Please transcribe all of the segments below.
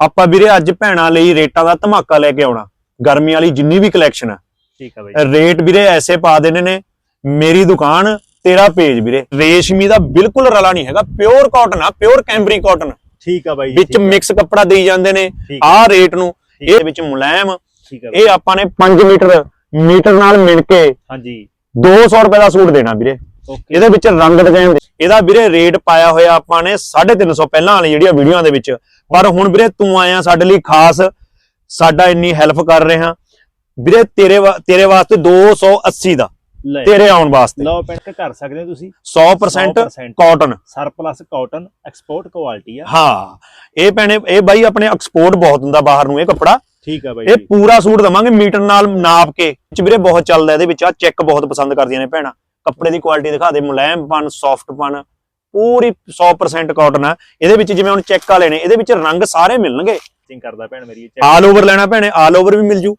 ਆਪਾਂ ਵੀਰੇ ਅੱਜ ਭੈਣਾਂ ਲਈ ਰੇਟਾਂ ਦਾ ਧਮਾਕਾ ਲੈ ਕੇ ਆਉਣਾ। ਗਰਮੀ ਵਾਲੀ ਜਿੰਨੀ ਵੀ ਕਲੈਕਸ਼ਨ ਆ। ਠੀਕ ਆ ਬਾਈ। ਰੇਟ ਵੀਰੇ ਐਸੇ ਪਾ ਦੇਣੇ ਨੇ ਮੇਰੀ ਦੁਕਾਨ ਤੇਰਾ ਪੇਜ ਵੀਰੇ। ਰੇਸ਼ਮੀ ਦਾ ਬਿਲਕੁਲ ਰਲਾ ਨਹੀਂ ਹੈਗਾ ਪਿਓਰ ਕਾਟਨ ਆ ਪਿਓਰ ਕੈਂਬਰੀ ਕਾਟਨ ਠੀਕ ਆ ਬਾਈ ਵਿੱਚ ਮਿਕਸ ਕੱਪੜਾ ਦੇਈ ਜਾਂਦੇ ਨੇ ਆ, ਰੇਟ ਨੂੰ ਇਹ ਵਿੱਚ ਮੁਲਾਇਮ। ਇਹ ਆਪਾਂ ਨੇ 5 ਮੀਟਰ ਮੀਟਰ ਨਾਲ ਮਿਣ ਕੇ ਹਾਂਜੀ। 200 ਰੁਪਏ ਦਾ ਸੂਟ ਦੇਣਾ ਵੀਰੇ। ਇਹਦੇ ਵਿੱਚ ਰੰਗ ਡਿਜ਼ਾਈਨ ਇਹਦਾ ਵੀਰੇ ਰੇਟ ਪਾਇਆ ਹੋਇਆ ਆਪਾਂ ਨੇ 350 ਪਹਿਲਾਂ ਵਾਲੀ ਜਿਹੜੀਆਂ ਵੀਡੀਓਆਂ ਦੇ ਵਿੱਚ। ਪਰ ਹੁਣ ਵੀਰੇ ਤੂੰ ਆਇਆ ਸਾਡੇ ਲਈ ਖਾਸ ਸਾਡਾ ਇੰਨੀ ਹੈਲਪ ਕਰ ਰਿਹਾ। ਵੀਰੇ ਤੇਰੇ ਤੇਰੇ ਵਾਸਤੇ 280 ਦਾ ਤੇਰੇ ਆਉਣ ਵਾਸਤੇ। ਲਓ ਪੈਂਟ ਕਰ ਸਕਦੇ ਹੋ ਤੁਸੀਂ? 100% 100% cotton surplus cotton export quality ਆ। ਹਾਂ ਇਹ ਭੈਣੇ ਇਹ ਬਾਈ ਆਪਣੇ ਐਕਸਪੋਰਟ ਬਹੁਤ ਹੁੰਦਾ ਬਾਹਰ ਨੂੰ ਇਹ ਕੱਪੜਾ। ਠੀਕ ਆ ਬਾਈ ਇਹ ਪੂਰਾ ਸੂਟ ਦਵਾਂਗੇ ਮੀਟਰ ਨਾਲ ਨਾਪ ਕੇ ਚ ਵੀਰੇ ਬਹੁਤ ਚੱਲਦਾ ਇਹਦੇ ਵਿੱਚ ਆ ਚੈੱਕ ਬਹੁਤ ਪਸੰਦ ਕਰਦੀਆਂ ਨੇ ਭੈਣਾਂ। ਕੱਪੜੇ ਦੀ ਕੁਆਲਿਟੀ ਦਿਖਾ ਦੇ ਮੁਲਾਇਮਪਨ ਸੌਫਟਪਨ ਪੂਰੀ 100% ਕਾਟਨ ਆ। ਇਹਦੇ ਵਿੱਚ ਜਿਵੇਂ ਹੁਣ ਚੈੱਕ ਵਾਲੇ ਨੇ ਇਹਦੇ ਵਿੱਚ ਰੰਗ ਸਾਰੇ ਮਿਲਣਗੇ। ਮੈਚਿੰਗ ਕਰਦਾ ਭੈਣ ਮੇਰੀ check ਆਲ ਓਵਰ ਲੈਣਾ ਭੈਣੇ ਆਲ ਓਵਰ ਵੀ ਮਿਲ ਜੂ।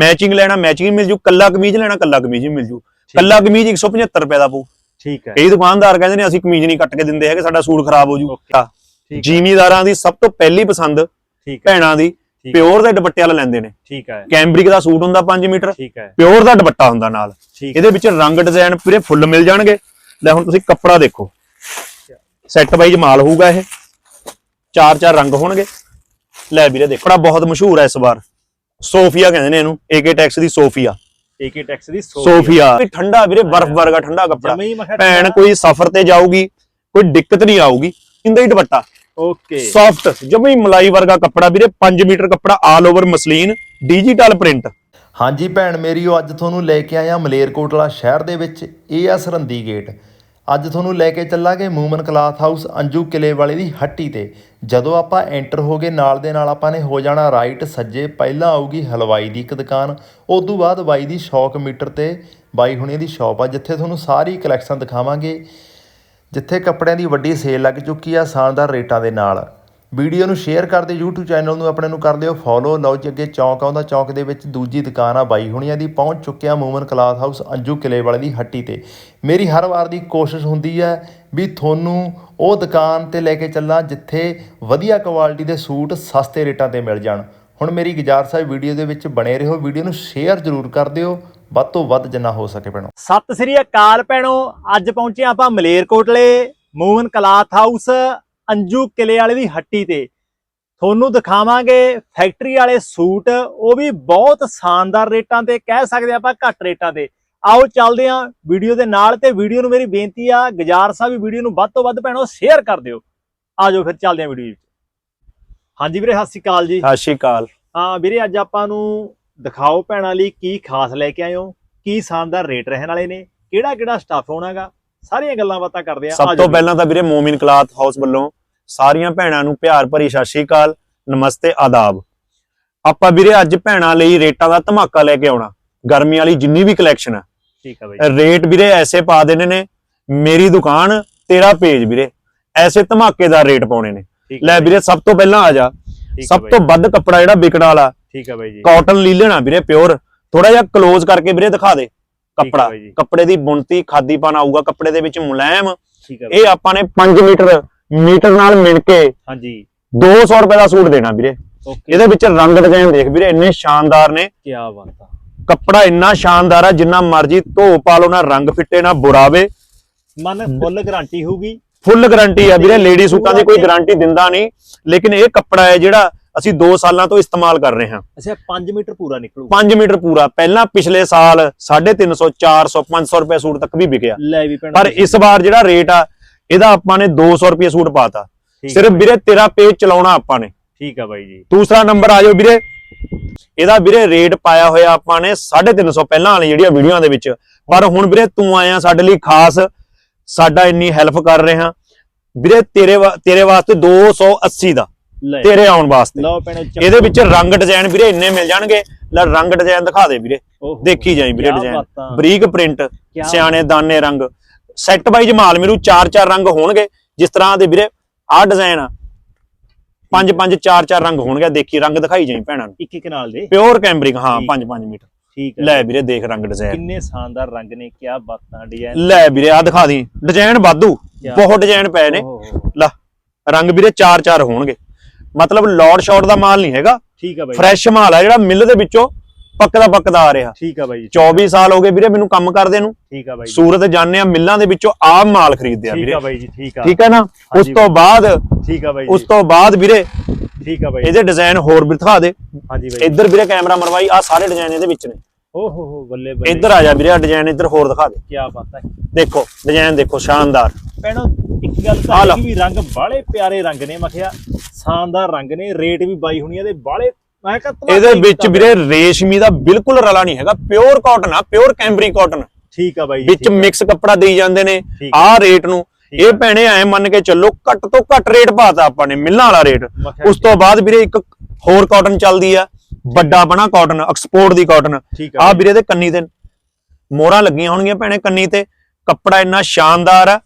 ਮੈਚਿੰਗ ਲੈਣਾ ਮੈਚਿੰਗ ਮਿਲ ਜੂ। ਕੱਲਾ ਕਮੀਜ਼ ਲੈਣਾ ਕੱਲਾ ਕਮੀਜ਼ ਵੀ ਮਿਲ ਜੂ। ਕੱਲਾ ਕਮੀਜ਼ 175 ਰੁਪਏ ਦਾ ਪਊ। ਠੀਕ ਹੈ। ਕਈ ਦੁਕਾਨਦਾਰ ਕਹਿੰਦੇ ਨੇ ਅਸੀਂ ਕਮੀਜ਼ ਨਹੀਂ ਕੱਟ ਕੇ ਦਿੰਦੇ ਹੈਗੇ ਸਾਡਾ ਸੂਟ ਖਰਾਬ ਹੋ ਜੂ। ਜ਼ਿਮੀਦਾਰਾਂ ਦੀ ਸਭ ਤੋਂ ਪਹਿਲੀ ਪਸੰਦ ਭੈਣਾਂ ਦੀ ਪਿਓਰ ਦੇ ਦੁਪੱਟੇ ਵਾਲਾ ਲੈਂਦੇ ਨੇ। ਠੀਕ ਹੈ। ਕੈਂਬਰਿਕ ਦਾ ਸੂਟ ਹੁੰਦਾ 5 ਮੀਟਰ ਠੀਕ ਹੈ। ਪਿਓਰ ਦਾ ਦੁਪੱਟਾ ਹੁੰਦਾ ਨਾਲ। ਇਹਦੇ ਵਿੱਚ ਰੰਗ ਡਿਜ਼ਾਈਨ ਪੂਰੇ ਫੁੱਲ ਮਿਲ ਜਾਣਗੇ। ਲੈ ਹੁਣ ਤੁਸੀਂ ਕੱਪੜਾ ਦੇਖੋ। ਸੈੱਟ ਵਾਈਜ਼ ਮਾਲ ਹੋਊਗਾ ਇਹ। ਚਾਰ ਚਾਰ ਰੰਗ ਹੋਣਗੇ। ਲੈ ਵੀਰੇ ਦੇਖੋ ਕੱਪੜਾ ਬਹੁਤ ਮਸ਼ਹੂਰ ਹੈ ਇਸ ਵਾਰ। ਸੋਫੀਆ ਕਹਿੰਦੇ ਨੇ ਇਹਨੂੰ ਏਕੇ ਟੈਕਸ ਦੀ ਸੋਫੀਆ। ਏਕੇ ਟੈਕਸ ਦੀ ਸੋਫੀਆ। ਵੀ ਠੰਡਾ ਵੀਰੇ ਬਰਫ਼ ਵਰਗਾ ਠੰਡਾ ਕੱਪੜਾ। ਭੈਣ ਕੋਈ ਸਫ਼ਰ ਤੇ ਜਾਊਗੀ ਕੋਈ ਦਿੱਕਤ ਨਹੀਂ ਆਊਗੀ। ਇੰਦਾ ਹੀ ਦੁਪੱਟਾ। ਓਕੇ। ਸੌਫਟ ਜਮਈ ਮਲਾਈ ਵਰਗਾ ਕੱਪੜਾ ਵੀਰੇ 5 ਮੀਟਰ ਕੱਪੜਾ all over muslin digital print ਹਾਂਜੀ ਭੈਣ ਮੇਰੀਓ ਅੱਜ ਤੁਹਾਨੂੰ ਲੈ ਕੇ ਆਇਆ ਮਲੇਰਕੋਟਲਾ ਸ਼ਹਿਰ ਦੇ ਵਿੱਚ ਇਹ ਆ ਸਰੰਦੀ ਗੇਟ ਅੱਜ ਤੁਹਾਨੂੰ ਲੈ ਕੇ ਚੱਲਾਂਗੇ ਮੂਮਨ ਕਲਾਥ ਹਾਊਸ ਅੰਜੂ ਕਿਲੇ ਵਾਲੇ ਦੀ ਹੱਟੀ ਤੇ। ਜਦੋਂ ਆਪਾਂ ਐਂਟਰ ਹੋ ਗਏ, ਨਾਲ ਦੇ ਨਾਲ ਆਪਾਂ ਨੇ ਹੋ ਜਾਣਾ ਰਾਈਟ ਸੱਜੇ, ਪਹਿਲਾਂ ਆਊਗੀ ਹਲਵਾਈ ਦੀ ਇੱਕ ਦੁਕਾਨ। ਉਸ ਤੋਂ ਬਾਅਦ ਬਾਈ ਦੀ ਸ਼ੌਕ ਮੀਟਰ ਤੇ ਬਾਈ ਹੁਣੀ ਦੀ ਸ਼ਾਪ ਆ, ਜਿੱਥੇ ਤੁਹਾਨੂੰ ਸਾਰੀ ਕਲੈਕਸ਼ਨ ਦਿਖਾਵਾਂਗੇ। ਜਿੱਥੇ ਕੱਪੜਿਆਂ ਦੀ ਵੱਡੀ ਸੇਲ ਲੱਗ ਚੁੱਕੀ ਆ, ਸ਼ਾਨਦਾਰ ਰੇਟਾਂ ਦੇ ਨਾਲ। ਵੀਡੀਓ ਨੂੰ ਸ਼ੇਅਰ ਕਰ ਦਿਓ, YouTube ਚੈਨਲ ਨੂੰ, ਆਪਣੇ ਨੂੰ ਕਰ ਦਿਓ ਫੋਲੋ ਲਓ ਜੀ ਅੱਗੇ ਚੌਂਕ ਆਉਂਦਾ ਚੌਂਕ ਦੇ ਵਿੱਚ ਦੂਜੀ ਦੁਕਾਨ ਆ ਬਾਈ ਹੁਣੀਆਂ ਦੀ, ਪਹੁੰਚ ਚੁੱਕਿਆ ਮੂਮਨ ਕਲਾਥ ਹਾਊਸ ਅੰਜੂ ਕਿਲੇ ਵਾਲੇ ਦੀ ਹੱਟੀ ਤੇ। ਮੇਰੀ ਹਰ ਵਾਰ ਦੀ ਕੋਸ਼ਿਸ਼ ਹੁੰਦੀ ਹੈ ਵੀ ਤੁਹਾਨੂੰ ਉਹ ਦੁਕਾਨ ਤੇ ਲੈ ਕੇ ਚੱਲਾਂ ਜਿੱਥੇ ਵਧੀਆ ਕੁਆਲਿਟੀ ਦੇ ਸੂਟ ਸਸਤੇ ਰੇਟਾਂ ਤੇ ਮਿਲ ਜਾਣ। ਹੁਣ ਮੇਰੀ ਗੁਜ਼ਾਰਿਸ਼ ਹੈ ਵੀਡੀਓ ਦੇ ਵਿੱਚ ਬਣੇ ਰਹੋ, ਵੀਡੀਓ ਨੂੰ ਸ਼ੇਅਰ ਜ਼ਰੂਰ ਕਰ ਦਿਓ, ਵੱਧ ਤੋਂ ਵੱਧ ਜਿੰਨਾ ਹੋ ਸਕੇ ਭੈਣੋ। ਸਤਿ ਸ੍ਰੀ ਅਕਾਲ ਭੈਣੋ, ਅੱਜ ਪਹੁੰਚੇ ਆਪਾਂ ਮਲੇਰਕੋਟਲੇ ਮੂਵਨ ਕਲਾਥ ਹਾਊਸ ਅੰਜੂ ਕਿਲੇ ਵਾਲੇ ਦੀ ਹੱਟੀ ਤੇ। ਤੁਹਾਨੂੰ ਦਿਖਾਵਾਂਗੇ ਫੈਕਟਰੀ ਵਾਲੇ ਸੂਟ। ਉਹ ਵੀ ਬਹੁਤ ਸ਼ਾਨਦਾਰ ਰੇਟਾਂ ਤੇ ਕਹਿ ਸਕਦੇ ਆਪਾਂ ਘੱਟ ਰੇਟਾਂ ਤੇ। ਆਓ ਚੱਲਦੇ ਹਾਂ ਵੀਡੀਓ ਦੇ ਨਾਲ ਤੇ ਵੀਡੀਓ ਨੂੰ ਮੇਰੀ ਬੇਨਤੀ ਆ ਗੁਜ਼ਾਰ ਸਾਹਿਬ ਵੀ ਵੀਡੀਓ ਨੂੰ ਵੱਧ ਤੋਂ ਵੱਧ ਭੈਣੋ ਸ਼ੇਅਰ ਕਰ ਦਿਓ। ਆਜੋ ਫਿਰ ਚੱਲਦੇ ਹਾਂ ਵੀਡੀਓ ਵਿੱਚ। ਹਾਂਜੀ ਵੀਰੇ ਸਤਿ ਸ੍ਰੀ ਅਕਾਲ ਜੀ। ਸਤਿ ਸ਼੍ਰੀ ਅਕਾਲ। ਹਾਂ ਵੀਰੇ ਅੱਜ ਆਪਾਂ ਨੂੰ ਦਿਖਾਓ ਭੈਣਾਂ ਲਈ ਕੀ ਖਾਸ ਲੈ ਕੇ ਆਏ ਹੋ ਕੀ ਸ਼ਾਨਦਾਰ ਰੇਟ ਰਹਿਣ ਵਾਲੇ ਨੇ ਕਿਹੜਾ ਕਿਹੜਾ ਸਟਾਫ ਹੋਣਾਗਾ ਸਾਰੀਆਂ ਗੱਲਾਂ ਬਾਤਾਂ ਕਰਦੇ ਆ। ਸਭ ਤੋਂ ਪਹਿਲਾਂ ਤਾਂ ਵੀਰੇ ਮੋਮਿਨ ਕਲਾਥ ਹਾਊਸ ਵੱਲੋਂ ਸਾਰੀਆਂ ਭੈਣਾਂ ਨੂੰ ਪਿਆਰ ਭਰੀ ਸਤਿ ਸ਼੍ਰੀ ਅਕਾਲ ਨਮਸਤੇ ਆਦਾਬ। ਆਪਾਂ ਵੀਰੇ ਅੱਜ ਭੈਣਾਂ ਲਈ ਰੇਟਾਂ ਦਾ ਧਮਾਕਾ ਲੈ ਕੇ ਆਉਣਾ। ਗਰਮੀ ਵਾਲੀ ਜਿੰਨੀ ਵੀ ਕਲੈਕਸ਼ਨ ਹੈ ਠੀਕ ਆ ਬਾਈ। ਰੇਟ ਵੀਰੇ ਐਸੇ ਪਾ ਦੇਣੇ ਨੇ ਮੇਰੀ ਦੁਕਾਨ ਤੇਰਾ ਪੇਜ ਵੀਰੇ। ਐਸੇ ਧਮਾਕੇਦਾਰ ਰੇਟ ਪਾਉਣੇ ਨੇ। ਆ ਲੈ ਵੀਰੇ ਸਭ ਤੋਂ ਪਹਿਲਾਂ ਆ ਜਾ। ਆ ਸਭ ਤੋਂ ਵੱਧ ਕੱਪੜਾ ਜਿਹੜਾ ਵਿਕਣ ਵਾਲਾ। ਠੀਕ ਆ ਬਾਈ ਜੀ। ਕਾਟਨ ਲੀਲਣਾ ਵੀਰੇ ਪਿਓਰ ਥੋੜਾ ਜਿਹਾ ਕਲੋਜ਼ ਕਰਕੇ ਵੀਰੇ ਦਿਖਾ ਦੇ। ਕੱਪੜਾ। ਕੱਪੜੇ ਦੀ ਬੁਣਤੀ ਖਾਦੀਪਨ ਆਊਗਾ ਕੱਪੜੇ ਦੇ ਵਿੱਚ ਮੁਲਾਇਮ। ਇਹ ਆਪਾਂ ਨੇ 5 ਮੀਟਰ ਮੀਟਰ ਨਾਲ ਮਿਣ ਕੇ ਹਾਂਜੀ। 200 ਰੁਪਏ ਦਾ ਸੂਟ ਦੇਣਾ ਵੀਰੇ। ਇਹਦੇ ਵਿੱਚ ਰੰਗ ਡਿਜ਼ਾਈਨ ਦੇਖ ਵੀਰੇ ਇੰਨੇ ਸ਼ਾਨਦਾਰ ਨੇ। ਕੀ ਬਾਤ ਆ। ਕੱਪੜਾ ਇੰਨਾ ਸ਼ਾਨਦਾਰ ਆ ਜਿੰਨਾ ਮਰਜ਼ੀ ਧੋ ਪਾ ਲਓ ਨਾ ਰੰਗ ਫਿੱਟੇ ਨਾ ਬੁਰਾਵੇ। ਮਨ ਫੁੱਲ ਗਾਰੰਟੀ ਹੋਊਗੀ। ਫੁੱਲ ਗਾਰੰਟੀ ਆ ਵੀਰੇ ਲੇਡੀ ਸੂਟਾਂ ਦੀ ਕੋਈ ਗਾਰੰਟੀ ਦਿੰਦਾ ਨਹੀਂ। ਲੇਕਿਨ ਇਹ ਕੱਪੜਾ ਹੈ ਜਿਹੜਾ ਅਸੀਂ 2 ਸਾਲਾਂ ਤੋਂ ਇਸਤੇਮਾਲ ਕਰ ਰਹੇ ਹਾਂ। ਅੱਛਾ 5 ਮੀਟਰ ਪੂਰਾ ਨਿਕਲੂ। 5 ਮੀਟਰ ਪੂਰਾ। ਪਹਿਲਾਂ ਪਿਛਲੇ ਸਾਲ 350 400 500 ਰੁਪਏ ਸੂਟ ਤੱਕ ਵੀ ਵਿਕਿਆ। ਲੈ ਵੀ ਭੈਣੋ ਪਰ ਇਸ ਵਾਰ ਜਿਹੜਾ ਰੇਟ ਆ ਇਹਦਾ ਆਪਾਂ ਨੇ 200 ਰੁਪਏ ਸੂਟ ਪਾਤਾ। ਸਿਰਫ ਵੀਰੇ ਤੇਰਾ ਪੇਜ ਚਲਾਉਣਾ ਆਪਾਂ ਨੇ। ਠੀਕ ਆ ਬਾਈ ਜੀ। ਦੂਸਰਾ ਨੰਬਰ ਆ ਜਾਓ ਵੀਰੇ। ਇਹਦਾ ਵੀਰੇ ਰੇਟ ਪਾਇਆ ਹੋਇਆ ਆਪਾਂ ਨੇ 350 ਪਹਿਲਾਂ ਵਾਲੀ ਜਿਹੜੀਆਂ ਵੀਡੀਓਆਂ ਦੇ ਵਿੱਚ। ਪਰ ਹੁਣ ਵੀਰੇ ਤੂੰ ਆਇਆ ਸਾਡੇ ਲਈ ਖਾਸ। ਸਾਡਾ ਇੰਨੀ ਹੈਲਪ ਕਰ ਰਿਹਾ। ਵੀਰੇ ਤੇਰੇ ਤੇਰੇ ਵਾਸਤੇ 280 ਦਾ। ਲੈ। ਤੇਰੇ ਆਉਣ ਵਾਸਤੇ। ਲਓ ਭੈਣੋ। ਇਹਦੇ ਵਿੱਚ ਰੰਗ ਡਿਜ਼ਾਈਨ ਵੀਰੇ ਇੰਨੇ ਮਿਲ ਜਾਣਗੇ। ਲੈ ਰੰਗ ਡਿਜ਼ਾਈਨ ਦਿਖਾ ਦੇ ਵੀਰੇ। ਓਹੋ, ਦੇਖੀ ਜਾਈ ਵੀਰੇ ਕਿਆ ਡਿਜ਼ਾਈਨ ਬਾਤਾਂ। ਬਰੀਕ ਪ੍ਰਿੰਟ ਕਿਆ ਸਿਆਣੇ ਦਾਨੇ ਰੰਗ। ਸੈੱਟ ਵਾਈਜ਼ ਮਾਲ ਮਿਲੂ ਚਾਰ ਚਾਰ ਰੰਗ ਹੋਣਗੇ। ਜਿਸ ਤਰ੍ਹਾਂ ਦੇ ਵੀਰੇ ਆਹ ਡਿਜ਼ਾਈਨ ਆ। ਪੰਜ ਪੰਜ ਚਾਰ ਚਾਰ ਰੰਗ ਹੋਣਗੇ। ਦੇਖੀ ਰੰਗ ਦਿਖਾਈ ਜਾਈ ਭੈਣਾਂ ਨੂੰ। ਇੱਕ ਇੱਕ ਨਾਲ ਦੇ। ਪਿਓਰ ਕੈਂਬਰਿਕ ਹਾਂ ਠੀਕ। 5-5 ਮੀਟਰ। ਠੀਕ ਹੈ ਲੈ ਵੀਰੇ ਦੇਖ ਰੰਗ ਡਿਜ਼ਾਈਨ ਕਿੰਨੇ ਸ਼ਾਨਦਾਰ ਰੰਗ ਨੇ ਕੀ ਬਾਤਾਂ ਡਿਜ਼ਾਈਨ ਲੈ ਵੀਰੇ ਆ ਦਿਖਾ ਦੀ ਡਿਜ਼ਾਈਨ ਵਾਧੂ। ਕਿਆ- ਬਹੁਤ ਡਿਜ਼ਾਈਨ ਪਏ ਨੇ। ਲਾ ਰੰਗ ਵੀਰੇ ਚਾਰ ਚਾਰ ਹੋਣਗੇ। ਮਤਲਬ ਲੋਡ ਸ਼ਾਟ ਦਾ ਮਾਲ ਨਹੀਂ ਹੈਗਾ। ਠੀਕ ਆ ਬਾਈ। ਫਰੈਸ਼ ਮਾਲ ਆ ਜਿਹੜਾ ਮਿੱਲ ਦੇ ਵਿੱਚੋਂ ਪੱਕਦਾ ਪੱਕਦਾ ਆ ਰਿਹਾ। ਠੀਕ ਆ ਬਾਈ ਜੀ। 24 ਸਾਲ ਹੋ ਗਏ ਵੀਰੇ ਮੈਨੂੰ ਕੰਮ ਕਰਦੇ ਨੂੰ। ਠੀਕ ਆ ਬਾਈ ਸੂਰਤ ਜਾਂਦੇ ਆ ਮਿੱਲਾਂ ਦੇ ਵਿੱਚੋਂ ਆਮ ਮਾਲ ਖਰੀਦਦੇ ਆ ਠੀਕ ਵੀਰੇ। ਆ ਬਾਈ ਜੀ ਠੀਕ ਆ। ਠੀਕ ਹੈ ਨਾ? ਉਸ ਤੋਂ ਬਾਅਦ ਠੀਕ ਆ ਬਾਈ ਉਸ ਤੋਂ ਬਾਅਦ ਵੀਰੇ ਠੀਕ ਆ ਬਾਈ ਇਹਦੇ ਡਿਜ਼ਾਈਨ ਹੋਰ ਵੀ ਦਿਖਾ ਦੇ। ਹਾਂਜੀ ਬਾਈ ਇੱਧਰ ਵੀਰੇ ਕੈਮਰਾ ਮਰਵਾਈ ਆ ਸਾਰੇ ਡਿਜ਼ਾਈਨ ਇਹਦੇ ਵਿੱਚ ਨੇ। ਓ ਹੋ ਹੋ ਬੱਲੇ ਬੱਲੇ। ਇੱਧਰ ਆ ਜਾ ਵੀਰੇ ਆ ਡਿਜ਼ਾਈਨ ਇੱਧਰ ਹੋਰ ਦਿਖਾ ਦੇ। ਕੀ ਬਾਤ ਹੈ। ਦੇਖੋ ਡਿਜ਼ਾਈਨ ਦੇਖੋ ਸ਼ਾਨਦਾਰ। ਭੈਣੋ ਇੱਕ ਗੱਲ ਤਾਂ। ਇਹ ਵੀ ਰੰਗ ਬਾਲੇ ਪਿਆਰੇ ਰੰਗ ਨੇ ਮੈਂ ਕਿਹਾ ਸ਼ਾਨਦਾਰ ਰੰਗ ਨੇ ਰੇਟ ਵੀ ਬਾਈ ਹੁਣੀਆਂ ਦੇ ਬਾਲੇ ਮੈਂ ਕਿਹਾ ਧਮਾਕਾ ਇਹਦੇ ਹੀ ਵਿੱਚ ਵੀਰੇ ਰੇਸ਼ਮੀ ਦਾ ਬਿਲਕੁਲ ਰਲਾ ਨਹੀਂ ਹੈਗਾ ਪਿਓਰ ਕਾਟਨ ਆ ਪਿਓਰ ਕੈਂਬਰੀ ਕਾਟਨ ਠੀਕ ਆ ਬਾਈ ਵਿੱਚ। ਮਿਕਸ ਕੱਪੜਾ ਦੇਈ ਜਾਂਦੇ ਨੇ ਆ। ਆਹ ਰੇਟ ਨੂੰ। ਇਹ। ਭੈਣੇ ਐ ਮੰਨ ਕੇ ਚੱਲੋ ਘੱਟ ਤੋਂ ਘੱਟ ਰੇਟ ਪਾਤਾ ਆਪਾਂ ਨੇ ਮਿਲਣਾ ਵਾਲਾ ਰੇਟ ਉਸ ਤੋਂ ਬਾਅਦ ਵੀਰੇ ਇੱਕ ਹੋਰ ਕਾਟਨ ਚੱਲਦੀ ਆ। ਵੱਡਾ ਬਣਾ ਕਾਟਨ ਐਕਸਪੋਰਟ ਦੀ ਕਾਟਨ ਠੀਕ ਆ ਆ ਵੀਰੇ ਦੇ ਕੰਨੀ ਤੇ ਮੋਹਰਾਂ ਲੱਗੀਆਂ ਹੋਣਗੀਆਂ ਭੈਣੇ ਕੰਨੀ ਤੇ। ਕੱਪੜਾ ਇੰਨਾ ਸ਼ਾਨਦਾਰ ਆ।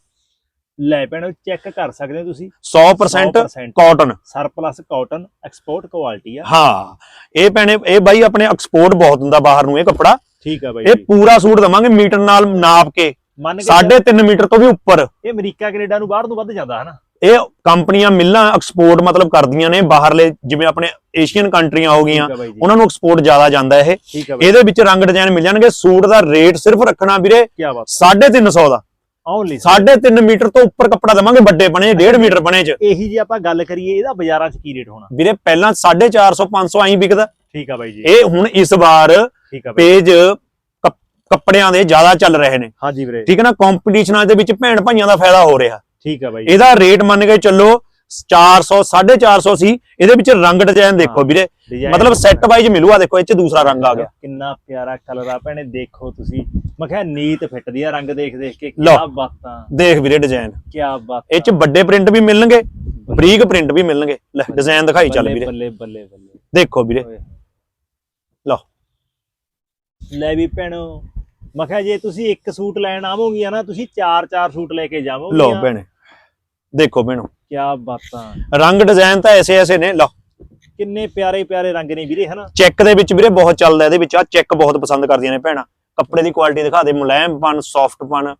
ਲੈ ਭੈਣੋ ਚੈੱਕ ਕਰ ਸਕਦੇ ਹੋ ਤੁਸੀਂ। 100% 100% cotton surplus cotton export quality ਆ। ਹਾਂ ਇਹ ਭੈਣੇ ਇਹ ਬਾਈ ਆਪਣੇ ਐਕਸਪੋਰਟ ਬਹੁਤ ਹੁੰਦਾ ਬਾਹਰ ਨੂੰ ਇਹ ਕੱਪੜਾ। ਠੀਕ ਆ ਬਾਈ ਇਹ ਪੂਰਾ ਸੂਟ ਦਵਾਂਗੇ ਮੀਟਰ ਨਾਲ ਨਾਪ ਕੇ। ਮੰਨ ਕੇ ਸਾਢੇ 3 ਮੀਟਰ ਤੋਂ ਵੀ ਉੱਪਰ। ਇਹ ਅਮਰੀਕਾ ਕੈਨੇਡਾ ਨੂੰ ਬਾਹਰ ਨੂੰ ਵੱਧ ਜਾਂਦਾ ਹਨਾ? ਇਹ ਕੰਪਨੀਆਂ ਮਿਲਾਂ ਐਕਸਪੋਰਟ ਮਤਲਬ ਕਰਦੀਆਂ ਨੇ ਬਾਹਰਲੇ ਜਿਵੇਂ ਆਪਣੇ ਏਸ਼ੀਅਨ ਕੰਟਰੀਆਂ ਹੋ ਗਈਆਂ ਉਹਨਾਂ ਨੂੰ ਐਕਸਪੋਰਟ ਜ਼ਿਆਦਾ ਜਾਂਦਾ ਇਹ। ਇਹਦੇ ਵਿੱਚ ਰੰਗ ਡਿਜ਼ਾਈਨ ਮਿਲ ਜਾਣਗੇ ਸੂਟ ਦਾ ਰੇਟ ਸਿਰਫ ਰੱਖਣਾ ਵੀਰੇ ਕੀ ਬਾਤ 350 ਦਾ। ਓਨਲੀ 3.5 ਮੀਟਰ ਤੋਂ ਉੱਪਰ ਕੱਪੜਾ ਦਵਾਂਗੇ ਵੱਡੇ ਬਣੇ 1.5 ਮੀਟਰ ਬਣੇ ਚ। ਇਹੀ ਜੇ ਆਪਾਂ ਗੱਲ ਕਰੀਏ ਇਹਦਾ ਬਾਜ਼ਾਰਾਂ 'ਚ ਕੀ ਰੇਟ ਹੋਣਾ? ਵੀਰੇ ਪਹਿਲਾਂ 450 500 ਐਂ ਵਿਕਦਾ। ਠੀਕ ਆ ਬਾਈ ਜੀ। ਇਹ ਹੁਣ ਇਸ ਵਾਰ ਪੇਜ ਕੱਪ- ਕੱਪੜਿਆਂ ਦੇ ਜ਼ਿਆਦਾ ਚੱਲ ਰਹੇ ਨੇ। ਹਾਂਜੀ ਵੀਰੇ। ਠੀਕ ਹੈ ਨਾ ਕੰਪੀਟੀਸ਼ਨਾਂ ਦੇ ਵਿੱਚ ਭੈਣ ਭਾਈਆਂ ਦਾ ਫਾਇਦਾ ਹੋ ਰਿਹਾ। ਠੀਕ ਆ ਬਾਈ। ਇਹਦਾ ਰੇਟ ਮੰਨ ਕੇ ਚੱਲੋ 400 450 ਸੀ ਇਹਦੇ ਵਿੱਚ ਰੰਗ ਡਿਜ਼ਾਈਨ ਦੇਖੋ। ਵੀਰੇ। ਮਤਲਬ ਸੈੱਟ ਵਾਈਜ਼ ਮਿਲੂਗਾ ਦੇਖੋ ਇਹ ਚ ਦੂਸਰਾ ਰੰਗ ਆ ਗਿਆ। ਕਿੰਨਾ ਪਿਆਰਾ ਕਲਰ ਆ ਭੈਣੇ ਦੇਖੋ ਤੁਸੀਂ। ਮੈਂ ਕਿਹਾ ਨੀਤ ਫਿੱਟਦੀ ਆ ਰੰਗ ਦੇਖ ਦੇਖ ਕੇ। ਕਿਆ ਬਾਤਾਂ। ਦੇਖ ਵੀਰੇ ਡਿਜ਼ਾਈਨ ਕਿਆ ਬਾਤ। ਇਹ ਚ ਵੱਡੇ ਪ੍ਰਿੰਟ ਵੀ ਮਿਲਣਗੇ ਬਰੀਕ ਪ੍ਰਿੰਟ ਵੀ ਮਿਲਣਗੇ। ਲੈ ਡਿਜ਼ਾਈਨ ਦਿਖਾਈ ਚੱਲ ਵੀਰੇ। ਬੱਲੇ ਬੱਲੇ ਬੱਲੇ ਦੇਖੋ ਵੀਰੇ। ਲਓ। ਲੈ ਵੀ ਭੈਣੋ ਮੈਂ ਕਿਹਾ ਜੇ ਤੁਸੀਂ ਇੱਕ ਸੂਟ ਲੈਣ ਆਵੋਗੀਆਂ ਨਾ ਤੁਸੀਂ ਚਾਰ ਚਾਰ ਸੂਟ ਲੈ ਕੇ ਜਾਵੋਗੇ ਲਓ ਭੈਣੇ। ਦੇਖੋ ਭੈਣੋ। ਕਿਆ ਬਾਤਾਂ। ਰੰਗ ਡਿਜ਼ਾਈਨ ਤਾਂ ਐਸੇ ਐਸੇ ਨੇ ਲਓ। ਕਿੰਨੇ ਪਿਆਰੇ ਪਿਆਰੇ ਰੰਗ ਨੇ ਵੀਰੇ ਹਨਾ? ਚੈੱਕ ਦੇ ਵਿੱਚ ਵੀਰੇ ਬਹੁਤ ਚੱਲਦਾ ਇਹਦੇ ਵਿੱਚ ਆ ਚੈੱਕ ਬਹੁਤ ਪਸੰਦ ਕਰਦੀਆਂ ਨੇ ਭੈਣਾਂ। ਕੱਪੜੇ ਦੀ ਕੁਆਲਿਟੀ ਦਿਖਾ ਦੇ ਮੁਲਾਇਮਪਨ ਸੌਫਟਪਨ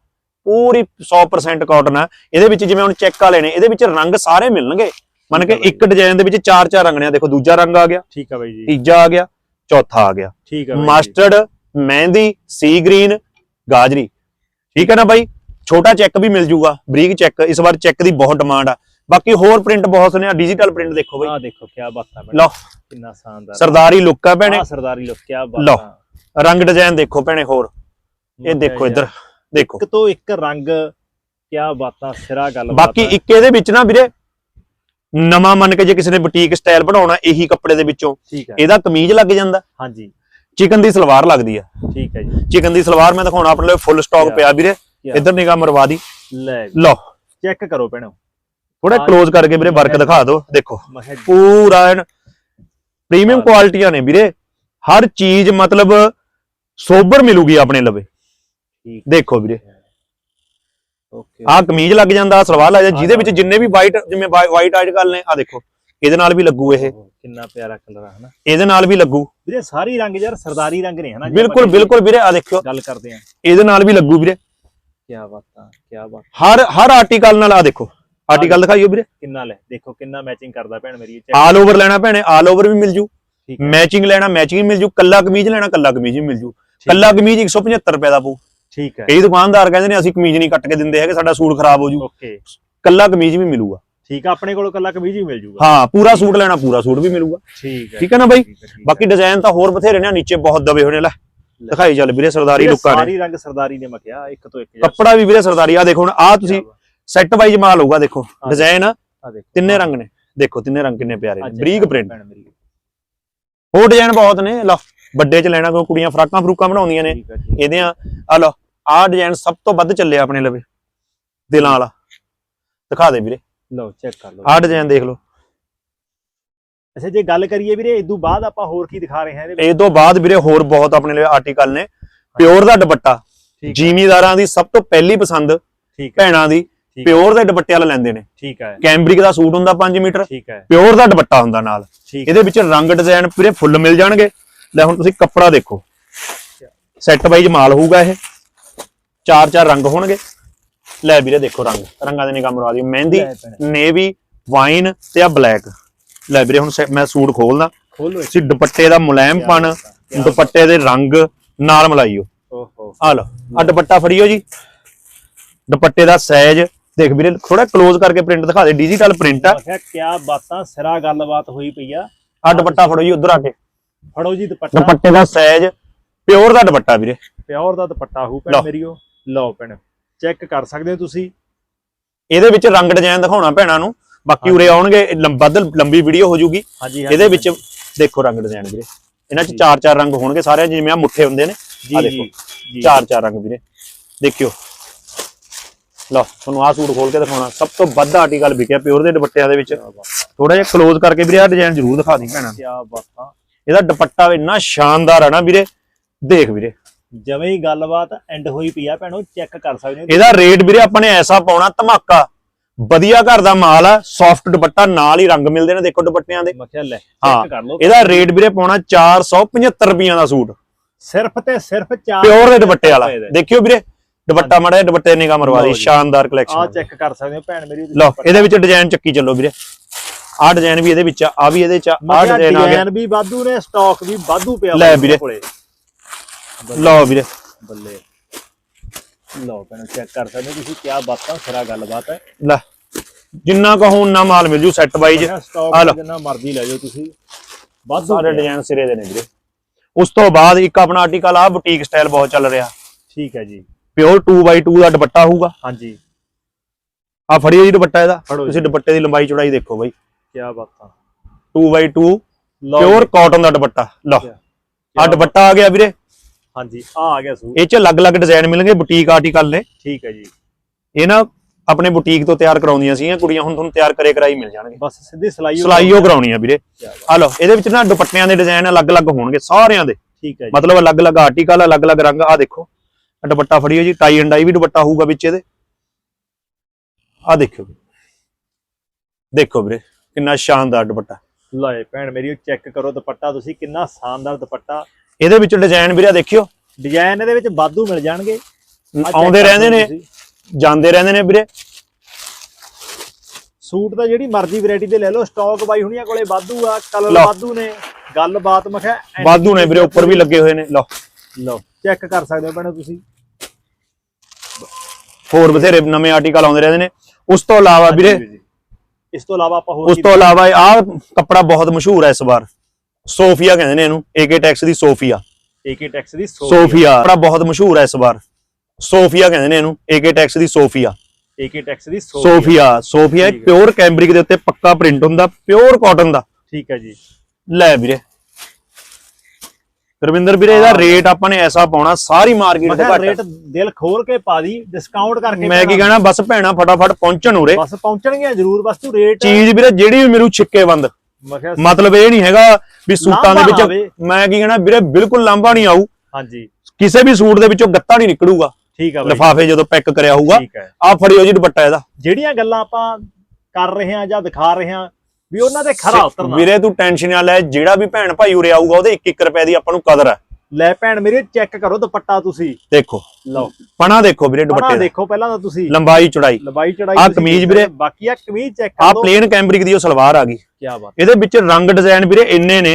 ਪੂਰੀ 100% ਕਾਟਨ ਆ। ਇਹਦੇ ਵਿੱਚ ਜਿਵੇਂ ਹੁਣ ਚੈੱਕ ਵਾਲੇ ਨੇ ਇਹਦੇ ਵਿੱਚ ਰੰਗ ਸਾਰੇ ਮਿਲਣਗੇ। ਮੰਨ ਕੇ ਇੱਕ ਡਿਜ਼ਾਈਨ ਦੇ ਵਿੱਚ ਚਾਰ ਚਾਰ ਰੰਗ ਨੇ ਦੇਖੋ ਦੂਜਾ ਰੰਗ ਆ ਗਿਆ ਠੀਕ ਆ ਬਾਈ ਜੀ। ਤੀਜਾ ਆ ਗਿਆ ਚੌਥਾ ਆ ਗਿਆ। ਠੀਕ ਆ ਬਾਈ। ਮਸਟਰਡ ਮਹਿੰਦੀ ਸੀ ਗ੍ਰੀਨ ਗਾਜਰੀ। ਠੀਕ ਹੈ ਨਾ ਬਾਈ? ਛੋਟਾ ਚੈੱਕ ਵੀ ਮਿਲ ਜੂਗਾ ਬਰੀਕ ਚੈੱਕ ਇਸ ਵਾਰ ਚੈੱਕ ਦੀ ਬਹੁਤ ਡਿਮਾਂਡ ਆ। ਬਾਕੀ ਹੋਰ ਪ੍ਰਿੰਟ ਬਹੁਤ ਨੇ ਆ ਡਿਜੀਟਲ ਪ੍ਰਿੰਟ ਦੇਖੋ ਬਾਈ। ਆਹ ਦੇਖੋ ਕਿਆ ਬਾਤਾਂ ਭੈਣੇ ਲਓ। ਕਿੰਨਾ ਸ਼ਾਨਦਾਰ। ਸਰਦਾਰੀ ਲੁੱਕ ਆ ਭੈਣੇ। ਆਹ ਸਰਦਾਰੀ ਲੋ ਕਿਆ ਲਓ। ਬਾਤਾਂ ਰੰਗ ਡਿਜ਼ਾਈਨ ਦੇਖੋ ਭੈਣੇ ਹੋਰ। ਇਹ ਦੇਖੋ ਇੱਧਰ ਦੇਖੋ। ਇੱਕ ਤੋਂ ਇੱਕ ਰੰਗ ਕਿਆ ਬਾਤਾਂ ਸਿਰਾ ਗੱਲ ਬਾਕੀ ਇੱਕ ਇਹਦੇ ਵਿੱਚ ਨਾ ਵੀਰੇ ਨਵਾਂ ਮੰਨ ਕੇ ਜੇ ਕਿਸੇ ਨੇ ਬੁਟੀਕ ਸਟਾਈਲ ਬਣਾਉਣਾ ਇਹੀ ਕੱਪੜੇ ਦੇ ਵਿੱਚੋਂ। ਇਹਦਾ ਕਮੀਜ਼ ਲੱਗ ਜਾਂਦਾ। ਹਾਂਜੀ। ਚਿਕਨ ਦੀ ਸਲਵਾਰ ਲੱਗਦੀ ਆ। ਠੀਕ ਹੈ ਜੀ। ਚਿਕਨ ਦੀ ਸਲਵਾਰ ਮੈਂ ਦਿਖਾਉਣਾ ਆਪਣੇ ਲਈ ਫੁੱਲ ਸਟਾਕ ਪਿਆ ਵੀਰੇ। ਇੱਧਰ ਨਿਗਾਹ ਮਰਵਾ ਦੀ। ਲੈ ਲਓ। ਚੈੱਕ ਕਰੋ ਭੈਣੋ। ਥੋੜਾ ক্লোਜ਼ ਕਰਕੇ ਵੀਰੇ ਵਰਕ ਦਿਖਾ ਦਿਓ ਦੇਖੋ। ਪੂਰਾ ਪ੍ਰੀਮੀਅਮ ਹਾਂ। ਕੁਆਲਿਟੀਆਂ ਨੇ ਵੀਰੇ। ਹਰ ਚੀਜ਼ ਮਤਲਬ ਸੋਬਰ ਮਿਲੂਗੀ ਆਪਣੇ ਲਵੇ। ਠੀਕ। ਦੇਖੋ ਵੀਰੇ। ਓਕੇ ਆਹ ਕਮੀਜ਼ ਲੱਗ ਜਾਂਦਾ ਆਹ ਸਲਵਾਰ ਲੱਗ ਜਾਂਦਾ। ਜਿਹਦੇ ਵਿੱਚ ਜਿੰਨੇ ਵੀ ਵਾਈਟ ਜਿਵੇਂ ਵਾਈਟ ਅੱਜ ਕੱਲ ਨੇ ਆ ਦੇਖੋ। ਇਹਦੇ ਨਾਲ ਵੀ ਲੱਗੂ ਇਹ। ਕਿੰਨਾ ਪਿਆਰਾ ਕਲਰ ਆ ਹਨਾ। ਇਹਦੇ ਨਾਲ ਵੀ ਲੱਗੂ। ਵੀਰੇ ਸਾਰੀ ਰੰਗ ਯਾਰ ਸਰਦਾਰੀ ਰੰਗ ਨੇ ਹਨਾ। ਜੇ ਬਿਲਕੁਲ ਆਪਾਂ ਬਿਲਕੁਲ ਵੀਰੇ ਆ ਦੇਖਿਓ। ਗੱਲ ਕਰਦੇ ਆ ਇਹਦੇ ਨਾਲ ਵੀ ਲੱਗੂ ਵੀਰੇ। ਕਿਆ ਬਾਤਾਂ ਕਿਆ ਬਾਤ। ਹਰ ਹਰ ਆਰਟੀਕਲ ਨਾਲ ਆ ਦੇਖੋ। ਆਰਟੀਕਲ ਦਿਖਾਈਓ ਵੀਰੇ। ਕਿੰਨਾ ਲੈ ਦੇਖੋ ਕਿੰਨਾ ਮੈਚਿੰਗ ਕਰਦਾ ਭੈਣ ਮੇਰੀ ਆਲ ਓਵਰ ਲੈਣਾ ਭੈਣੇ ਆਲ ਓਵਰ ਵੀ ਮਿਲ ਜੂ। ਮੈਚਿੰਗ ਲੈਣਾ ਮੈਚਿੰਗ ਵੀ ਮਿਲ ਜੂ। ਕੱਲਾ ਕਮੀਜ਼ ਲੈਣਾ ਕੱਲਾ ਕਮੀਜ਼ ਵੀ ਮਿਲ ਜੂ। ਕੱਲਾ ਕਮੀਜ਼ 175 ਰੁਪਏ ਦਾ ਪਊ। ਠੀਕ ਹੈ। ਕਈ ਦੁਕਾਨਦਾਰ ਕਹਿੰਦੇ ਨੇ ਅਸੀਂ ਕਮੀਜ਼ ਨਹੀਂ ਕੱਟ ਕੇ ਦਿੰਦੇ ਹੈਗੇ ਸਾਡਾ ਸੂਟ ਖਰਾਬ ਹੋ ਜੂ। ਓਕੇ। ਕੱਲਾ ਕਮੀਜ਼ ਵੀ ਮਿਲੂਗਾ। ਠੀਕ ਆ ਆਪਣੇ ਕੋਲ ਕੱਲਾ ਕਮੀਜ਼ ਵੀ ਮਿਲ ਜੂਗਾ। ਹਾਂ ਪੂਰਾ ਸੂਟ ਲੈਣਾ ਪੂਰਾ ਸੂਟ ਵੀ ਮਿਲੂਗਾ। ਠੀਕ ਹੈ। ਠੀਕ ਹੈ ਨਾ ਬਾਈ। ਬਾਕੀ ਡਿਜ਼ਾਈਨ ਤਾਂ ਹੋਰ ਬਥੇਰੇ ਨੇ ਨੀਚੇ ਬਹੁਤ ਦਬੇ ਨੇ ਲੈ। ਦਿਖਾਈ ਚੱਲ ਵੀਰੇ ਸਰਦਾਰੀ ਲੁੱਕਾਂ ਨੇ। ਸਾਰੀ ਰੰਗ ਸਰਦਾਰੀ ਨੇ ਮਕਿਆ ਇੱਕ ਤੋਂ ਇੱਕ। ਕੱਪੜਾ ਵੀ ਵੀਰੇ ਸਰਦਾਰੀ ਆ ਦੇਖੋ ਹੁਣ ਆ ਤੁਸੀਂ ਸੈੱਟ ਵਾਈਜ਼ ਮਾਲ ਹੋਊਗਾ ਦੇਖੋ। ਡਿਜ਼ਾਈਨ ਆ ਦੇਖੋ। ਤਿੰਨੇ ਰੰਗ ਨੇ। ਦੇਖੋ ਤਿੰਨੇ ਰੰਗ ਕਿੰਨੇ ਪਿਆਰੇ ਨੇ। ਬਰੀਕ ਪ੍ਰਿੰਟ। ਹੋਰ ਡਿਜ਼ਾਈਨ ਬਹੁਤ ਨੇ। ਲਓ ਵੱਡੇ ਚ ਲੈਣਾ ਕੋਈ ਕੁੜੀਆਂ ਫਰਾਕਾਂ ਫਰੂਕਾਂ ਬਣਾਉਂਦੀਆਂ ਨੇ। ਇਹਦੇ ਆ ਆ ਲਓ ਆਹ ਡਿਜ਼ਾਈਨ ਸਭ ਤੋਂ ਵੱਧ ਚੱਲਿਆ ਆਪਣੇ ਲਵੇ। ਦਿਲਾਂ ਵਾਲਾ। ਦਿਖਾ ਦੇ ਵੀਰੇ। ਲਓ ਚੈੱਕ ਕਰ ਲਓ। ਆਹ ਡਿਜ਼ਾਈਨ ਦੇਖ ਲਓ। ਅੱਛਾ ਜੇ ਗੱਲ ਕਰੀਏ ਵੀਰੇ ਇਦੋਂ ਬਾਅਦ ਆਪਾਂ ਹੋਰ ਕੀ ਦਿਖਾ ਰਹੇ ਹਾਂ ਇਹਦੇ ਵਿੱਚ? ਇਹ ਤੋਂ ਬਾਅਦ ਵੀਰੇ ਹੋਰ ਬਹੁਤ ਆਪਣੇ ਲਈ ਆਰਟੀਕਲ ਨੇ। ਪਿਓਰ ਦਾ ਦੁਪੱਟਾ। ਠੀਕ ਜ਼ਿਮੀਦਾਰਾਂ ਦੀ ਸਭ ਤੋਂ ਪਹਿਲੀ ਪਸੰਦ ਠੀਕ ਹੈ। ਭੈਣਾਂ ਦੀ। ਪਿਓਰ ਦੇ ਦੁਪੱਟੇ ਵਾਲਾ ਲੈਂਦੇ ਨੇ। ਠੀਕ ਹੈ। ਕੈਂਬਰਿਕ ਦਾ ਸੂਟ ਹੁੰਦਾ 5 ਮੀਟਰ। ਠੀਕ ਹੈ। ਪਿਓਰ ਦਾ ਦੁਪੱਟਾ ਹੁੰਦਾ ਨਾਲ। ਠੀਕ ਇਹਦੇ ਵਿੱਚ ਰੰਗ ਡਿਜ਼ਾਈਨ ਪੂਰੇ ਫੁੱਲ ਮਿਲ ਜਾਣਗੇ। ਲੈ ਹੁਣ ਤੁਸੀਂ ਕੱਪੜਾ ਦੇਖੋ। ਸੈੱਟ ਵਾਈਜ਼ ਮਾਲ ਹੋਊਗਾ ਇਹ। ਚਾਰ ਚਾਰ ਰੰਗ ਹੋਣਗੇ। ਲੈ ਵੀਰੇ ਦੇਖੋ ਰੰਗ। ਰੰਗਾਂ ਦੇ ਨਿਗਾਹ ਮਰਵਾ ਦਿਓ। ਮਹਿੰਦੀ ਲੈ ਭੈਣੇ। ਨੇਵੀ ਵਾਈਨ ਤੇ ਆ ਬਲੈਕ ਲੈ ਵੀਰੇ ਹੁਣ ਸੇ- ਮੈਂ ਸੂਟ ਖੋਲਦਾ। ਖੋਲੋ ਤੁਸੀਂ ਦੁਪੱਟੇ ਦਾ ਮੁਲਾਇਮਪਨ ਦੁਪੱਟੇ ਦੇ ਰੰਗ ਨਾਲ ਮਿਲਾਈਓ। ਓਹੋ। ਆ ਲਓ ਆ ਦੁਪੱਟਾ ਫੜੀਓ ਜੀ। ਦੁਪੱਟੇ ਦਾ ਸਾਈਜ਼ ਦੇਖ ਵੀਰੇ ਥੋੜਾ ক্লোਜ਼ ਕਰਕੇ ਪ੍ਰਿੰਟ ਦਿਖਾ ਦੇ ਡਿਜੀਟਲ ਪ੍ਰਿੰਟ ਆ। ਮੈਂ ਕਿਆ ਬਾਤਾਂ ਸਿਰਾ ਗੱਲਬਾਤ ਹੋਈ ਪਈ ਆ। ਆ ਦੁਪੱਟਾ ਫੜੋ ਜੀ ਉਧਰ ਆ ਕੇ। ਫੜੋ ਜੀ ਦੁਪੱਟਾ। ਦੁਪੱਟੇ ਦਾ ਸਾਈਜ਼ ਪਿਓਰ ਦਾ ਦੁਪੱਟਾ ਵੀਰੇ। ਪਿਓਰ ਦਾ ਦੁਪੱਟਾ ਹੋਊ ਭੈਣ। ਮੇਰੀਓ ਲਓ ਭੈਣ ਚੈੱਕ ਕਰ ਸਕਦੇ ਹੋ ਤੁਸੀਂ? ਇਹਦੇ ਵਿੱਚ ਰੰਗ ਡਿਜ਼ਾਈਨ ਦਿਖਾਉਣਾ ਭੈਣਾਂ ਨੂੰ। ਬਾਕੀ ਉਰੇ ਆਉਣਗੇ ਲੰਬਾ ਲੰਬੀ ਵੀਡੀਓ ਹੋ ਜੂਗੀ ਇਹਦੇ ਵਿੱਚ ਦੇਖੋ ਰੰਗ ਡਿਜ਼ਾਈਨ ਵੀਰੇ। ਇਹਨਾਂ 'ਚ ਚਾਰ ਚਾਰ ਰੰਗ ਹੋਣਗੇ ਸਾਰਿਆਂ 'ਚ ਜਿਵੇਂ ਆ ਮੁੱਠੇ ਹੁੰਦੇ ਨੇ ਆ ਦੇਖੋ। ਚਾਰ ਚਾਰ ਰੰਗ ਵੀਰੇ। ਦੇਖਿਓ। ਲਓ ਤੁਹਾਨੂੰ ਆਹ ਸੂਟ ਖੋਲ ਕੇ ਦਿਖਾਉਣਾ। ਸਭ ਤੋਂ ਵੱਧ ਆਰਟੀਕਲ ਵਿਕਿਆ ਪਿਓਰ ਦੇ ਦੁਪੱਟਿਆਂ ਦੇ ਵਿੱਚ। ਥੋੜਾ ਜਿਹਾ ক্লোਜ਼ ਕਰਕੇ ਵੀਰੇ ਆਹ ਡਿਜ਼ਾਈਨ ਜ਼ਰੂਰ ਦਿਖਾ ਦੀ ਭੈਣਾਂ। ਕਿਆ ਬਾਤਾਂ ਇਹਦਾ ਦੁਪੱਟਾ ਇੰਨਾ ਸ਼ਾਨਦਾਰ ਆ ਨਾ ਵੀਰੇ। ਦੇਖ ਵੀਰੇ। ਜਵੇਂ ਹੀ ਗੱਲਬਾਤ ਐਂਡ ਹੋਈ ਪਈ ਆ ਭੈਣੋ ਚੈੱਕ ਕਰ ਸਕਦੇ ਹੋ। ਇਹਦਾ ਰੇਟ ਵੀਰੇ ਆਪਾਂ ਨੇ ਐਸਾ ਪਾਉਣਾ ਧਮਾਕਾ। ਵਧੀਆ ਘਰ ਦਾ ਮਾਲ ਆ ਸੌਫਟ ਦੁਪੱਟਾ ਨਾਲ ਹੀ ਰੰਗ ਮਿਲਦੇ ਨੇ ਦੇਖੋ ਦੁਪੱਟਿਆਂ ਦੇ। ਮੈਂ ਕਿਹਾ ਲੈ ਹਾਂ ਚੈੱਕ ਕਰ ਲਓ। ਇਹਦਾ ਰੇਟ ਵੀਰੇ ਪਾਉਣਾ 475 ਰੁਪਈਆਂ ਦਾ ਸੂਟ। ਸਿਰਫ ਤੇ ਸਿਰਫ ਚਾਰ ਪਿਓਰ ਦੇ ਦੁਪੱਟੇ ਵਾਲਾ। ਦੇਖਿਓ ਵੀਰੇ ਦੁਪੱਟਾ ਮਾੜਾ ਜਿਹਾ ਦੁਪੱਟੇ ਨਿਗਾ ਮਰਵਾ ਦੀ। ਸ਼ਾਨਦਾਰ ਕਲੈਕਸ਼ਨ ਚੈੱਕ ਕਰ ਸਕਦੇ ਹੋ ਭੈਣ ਮੇਰੀ। ਲਓ ਇਹਦੇ ਵਿੱਚ ਡਿਜ਼ਾਈਨ ਚੱਕੀ ਚੱਲੋ ਵੀਰੇ। ਆਹ ਡਿਜ਼ਾਈਨ ਵੀ ਇਹਦੇ ਵਿੱਚ ਆ ਆਹ ਵੀ ਇਹਦੇ ਚ ਆ ਆਹ ਡਿਜ਼ਾਈਨ ਆ ਗਿਆ। ਡਿਜ਼ਾਈਨ ਵੀ ਵਾਧੂ ਨੇ ਸਟਾਕ ਵੀ ਵਾਧੂ ਪਿਆ ਲੈ ਵੀਰੇ। ਲਓ ਵੀਰੇ। ਬੱਲੇ। ਲਓ ਭੈਣੋ ਚੈੱਕ ਕਰ ਸਕਦੇ ਹੋ ਤੁਸੀਂ ਕਿਆ ਬਾਤਾਂ ਸਿਰਾ ਗੱਲਬਾਤ ਹੈ। ਲੈ। ਜਿੰਨਾ ਕਹੋ ਉਨਾ ਮਾਲ ਮਿਲ ਜੂ ਸੈੱਟ ਵਾਈਜ਼ ਆ ਲਓ। ਜਿੰਨਾ ਮਰਜ਼ੀ ਲੈ ਜਾਓ ਤੁਸੀਂ। ਵਾਧੂ ਸਾਰੇ। ਡਿਜ਼ਾਈਨ ਸਿਰੇ ਦੇ ਨੇ ਵੀਰੇ। ਉਸ ਤੋਂ ਬਾਅਦ ਇੱਕ ਆਪਣਾ ਆਰਟੀਕਲ ਆ ਬੁਟੀਕ ਸਟਾਈਲ ਬਹੁਤ ਚੱਲ ਰਿਹਾ। ਠੀਕ ਹੈ ਜੀ। ਪਿਓਰ 2x2 ਦਾ ਦੁਪੱਟਾ ਹੋਊਗਾ। ਹਾਂਜੀ। ਆ ਫੜੀਓ ਜੀ ਦੁਪੱਟਾ ਇਹਦਾ। ਤੁਸੀਂ ਦੁਪੱਟੇ ਦੀ ਲੰਬਾਈ ਚੌੜਾਈ ਦੇਖੋ ਬਾਈ। ਕਿਆ ਬਾਤਾਂ 2x2 ਲਓ ਪਿਓਰ ਜੀ। ਕਾਟਨ ਦਾ ਦੁਪੱਟਾ। ਲਓ। ਆ ਦੁਪੱਟਾ ਆ ਗਿਆ ਵੀਰੇ। ਹਾਂਜੀ ਆ ਆ ਗਿਆ ਸੂਟ। ਇਹ ਚ ਅਲੱਗ-ਅਲੱਗ ਡਿਜ਼ਾਈਨ ਮਿਲਣਗੇ ਬੁਟੀਕ ਆਰਟੀਕਲ ਨੇ। ਠੀਕ ਹੈ ਜੀ। ਇਹ ਨਾ ਆਪਣੇ ਬੁਟੀਕ ਤੋਂ ਤਿਆਰ ਕਰਾਉਂਦੀਆਂ ਸੀਗੀਆਂ ਕੁੜੀਆਂ ਹੁਣ ਤੁਹਾਨੂੰ ਤਿਆਰ ਕਰੇ ਕਰਾਈ ਮਿਲ ਜਾਣਗੇ। ਬਸ ਸਿੱਧੀ ਸਲਾਈ ਸਿਲਾਈ ਉਹ ਕਰਾਉਣੀ ਆ ਵੀਰੇ। ਆ ਲਓ ਇਹਦੇ ਵਿੱਚ ਨਾ ਦੁਪੱਟਿਆਂ ਦੇ ਡਿਜ਼ਾਈਨ ਅਲੱਗ-ਅਲੱਗ ਹੋਣਗੇ ਸਾਰਿਆਂ ਦੇ। ਠੀਕ ਹੈ ਜੀ। ਮਤਲਬ ਅਲੱਗ-ਅਲੱਗ ਆਰਟੀਕਲ ਅਲੱਗ-ਅਲੱਗ ਰੰਗ ਆ ਦੇਖੋ ਦੁਪੱਟਾ ਫੜੀਓ ਜੀ ਟਾਈ ਐਂਡ ਡਾਈ ਵੀ ਦੁਪੱਟਾ ਹੋਊਗਾ ਵਿੱਚ ਇਹਦੇ। ਆ ਦੇਖਿਓ ਦੇਖੋ ਵੀਰੇ ਕਿੰਨਾ ਸ਼ਾਨਦਾਰ ਦੁਪੱਟਾ। ਲੈ ਭੈਣ ਮੇਰੀ ਚੈੱਕ ਕਰੋ ਦੁਪੱਟਾ ਤੁਸੀਂ ਕਿੰਨਾ ਸ਼ਾਨਦਾਰ ਦੁਪੱਟਾ। ਇਹਦੇ ਵਿੱਚ ਡਿਜ਼ਾਈਨ ਵੀਰੇ ਦੇਖਿਓ। ਡਿਜ਼ਾਈਨ ਇਹਦੇ ਵਿੱਚ ਵਾਧੂ ਮਿਲ ਜਾਣਗੇ। ਆਉਂਦੇ ਰਹਿੰਦੇ ਨੇ। ਜਾਂਦੇ ਰਹਿੰਦੇ ਨੇ ਵੀਰੇ। ਸੂਟ ਤਾਂ ਜਿਹੜੀ ਮਰਜ਼ੀ ਵੈਰਾਈਟੀ ਦੇ ਲੈ ਲਓ ਸਟਾਕ ਬਾਈ ਹੁਣੀਆਂ ਕੋਲੇ ਵਾਧੂ ਆ ਕਲਰ। ਵਾਧੂ ਨੇ ਗੱਲਬਾਤ ਮੈਂ ਕਿਹਾ ਐਂ- ਵਾਧੂ ਨੇ ਵੀਰੇ ਉੱਪਰ ਵੀ ਲੱਗੇ ਹੋਏ ਨੇ। ਲਓ। ਲਓ ਚੈੱਕ ਕਰ ਸਕਦੇ ਹੋ ਭੈਣੋ ਤੁਸੀਂ। ਹੋਰ ਬਥੇਰੇ ਨਵੇਂ ਆਰਟੀਕਲ ਆਉਂਦੇ ਰਹਿੰਦੇ ਨੇ। ਉਸ ਤੋਂ ਇਲਾਵਾ ਵੀਰੇ ਇਸ ਤੋਂ ਇਲਾਵਾ ਆਪਾਂ ਹੋਰ ਉਸ ਤੋਂ ਇਲਾਵਾ ਆਹ ਕੱਪੜਾ ਬਹੁਤ ਮਸ਼ਹੂਰ ਹੈ ਇਸ ਵਾਰ। ਸੋਫੀਆ ਕਹਿੰਦੇ ਨੇ ਇਹਨੂੰ ਏਕੇ ਟੈਕਸ ਦੀ ਸੋਫੀਆ। ਏਕੇ ਟੈਕਸ ਦੀ ਸੋਫੀਆ ਕੱਪੜਾ ਬਹੁਤ ਮਸ਼ਹੂਰ ਹੈ ਇਸ ਵਾਰ। ਸੋਫੀਆ ਕਹਿੰਦੇ ਨੇ ਇਹਨੂੰ ਏਕੇ ਟੈਕਸ ਦੀ ਸੋਫੀਆ। ਏਕੇ ਟੈਕਸ ਦੀ ਸੋਫੀਆ। ਸੋਫੀਆ ਠੀਕ ਹੈ। ਪਿਓਰ ਕੈਂਬਰਿਕ ਦੇ ਉੱਤੇ ਪੱਕਾ ਪ੍ਰਿੰਟ ਹੁੰਦਾ ਪਿਓਰ ਕਾਟਨ ਦਾ। ਠੀਕ ਹੈ ਜੀ। ਲੈ ਵੀਰੇ। ਰਵਿੰਦਰ ਵੀਰੇ ਇਹਦਾ। ਰੇਟ ਆਪਾਂ ਨੇ ਐਸਾ ਪਾਉਣਾ ਸਾਰੀ ਮਾਰਕੀਟ ਮੈਂ ਤੋਂ ਕਿਹਾ ਘੱਟ। ਰੇਟ ਦਿਲ ਖੋਲ ਕੇ ਪਾ ਦੀ ਡਿਸਕਾਊਂਟ ਕਰਕੇ ਮੈਂ ਕੀ ਕਹਿਣਾ। ਬਸ ਭੈਣਾ ਫਟਾਫਟ ਪਹੁੰਚਣ ਉਰੇ। ਬਸ ਪਹੁੰਚਣਗੀਆਂ ਜ਼ਰੂਰ ਬਸ ਤੂੰ ਰੇਟ ਚੀਜ਼ ਵੀਰੇ ਜਿਹੜੀ ਵੀ ਮਿਲੂ ਛਿੱਕੇ ਬੰਦ ਮੈਂ ਕਿਹਾ ਮਤਲਬ ਇਹ ਨਹੀਂ ਹੈਗਾ ਵੀ ਸੂਟਾਂ ਦੇ ਲਾਂਭਾ ਨਾ ਵਿੱਚ ਆਵੇ। ਮੈਂ ਕੀ ਕਹਿਣਾ ਵੀਰੇ ਬਿਲਕੁਲ ਲਾਂਭਾ ਨਹੀਂ ਆਊ। ਹਾਂਜੀ। ਕਿਸੇ ਵੀ ਸੂਟ ਦੇ ਵਿੱਚੋਂ ਗੱਤਾ ਨਹੀਂ ਨਿਕਲੂਗਾ। ਠੀਕ ਆ ਬਾਈ। ਲਿਫਾਫੇ ਜਦੋਂ ਪੈਕ ਕਰਿਆ ਹੋਊਗਾ ਠੀਕ ਹੈ ਆ ਫੜਿਓ ਜੀ ਦੁਪੱਟਾ ਇਹਦਾ। ਜਿਹੜੀਆਂ ਗੱਲਾਂ ਆਪਾਂ ਕਰ ਰਹੇ ਹਾਂ ਜਾਂ ਦਿਖਾ ਰਹੇ ਹਾਂ ਵੀ ਉਹਨਾਂ ਦੇ ਖਰਾ ਉਤਰਨਾ। ਵੀਰੇ ਤੂੰ ਟੈਨਸ਼ਨ ਨਾ ਲੈ ਜਿਹੜਾ ਵੀ ਭੈਣ ਭਾਈ ਉਰੇ ਆਊਗਾ ਉਹਦੇ 1-1 ਰੁਪਏ ਦੀ ਆਪਾਂ ਨੂੰ ਕਦਰ ਹੈ ਲੈ ਭੈਣ ਮੇਰੇ ਚੈੱਕ ਕਰੋ ਦੁਪੱਟਾ ਤੁਸੀਂ। ਦੇਖੋ। ਲਓ। ਪਣਾ ਦੇਖੋ ਵੀਰੇ ਦੁਪੱਟੇ ਦਾ। ਦੇਖੋ ਪਹਿਲਾਂ ਤਾਂ ਤੁਸੀਂ। ਲੰਬਾਈ ਚੌੜਾਈ। ਲੰਬਾਈ ਚੜਾਈ ਤੁਸੀਂ ਕਮੀਜ਼ ਵੀਰੇ। ਹੋ। ਬਾਕੀ ਆ ਕਮੀਜ਼ ਚੈੱਕ ਆ ਕਰ। ਲਓ ਪਲੇਨ ਕੈਂਬਰਿਕ ਦੀ ਉਹ ਸਲਵਾਰ ਆ ਗਈ। ਕੀ ਬਾਤ। ਇਹਦੇ ਵਿੱਚ ਰੰਗ ਡਿਜ਼ਾਈਨ ਵੀਰੇ ਇੰਨੇ ਨੇ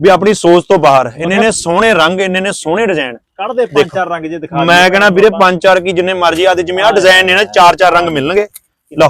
ਵੀ ਆਪਣੀ ਸੋਚ ਤੋਂ ਬਾਹਰ। ਇੰਨੇ ਨੇ ਸੋਹਣੇ ਰੰਗ ਇੰਨੇ ਨੇ ਸੋਹਣੇ ਡਿਜ਼ਾਈਨ ਕੱਢ ਦੇ ਪੰਜ ਚਾਰ ਰੰਗ ਜੇ ਦਿਖਾ ਮੈਂ ਕਹਿੰਦਾ ਵੀਰੇ। ਪੰਜ ਚਾਰ ਕੀ ਜਿੰਨੇ ਮਰਜ਼ੀ ਆ ਤੇ ਜਿਵੇਂ ਆ ਡਿਜ਼ਾਈਨ ਨੇ ਨਾ ਚਾਰ ਚਾਰ ਰੰਗ ਮਿਲਣਗੇ। ਲਓ।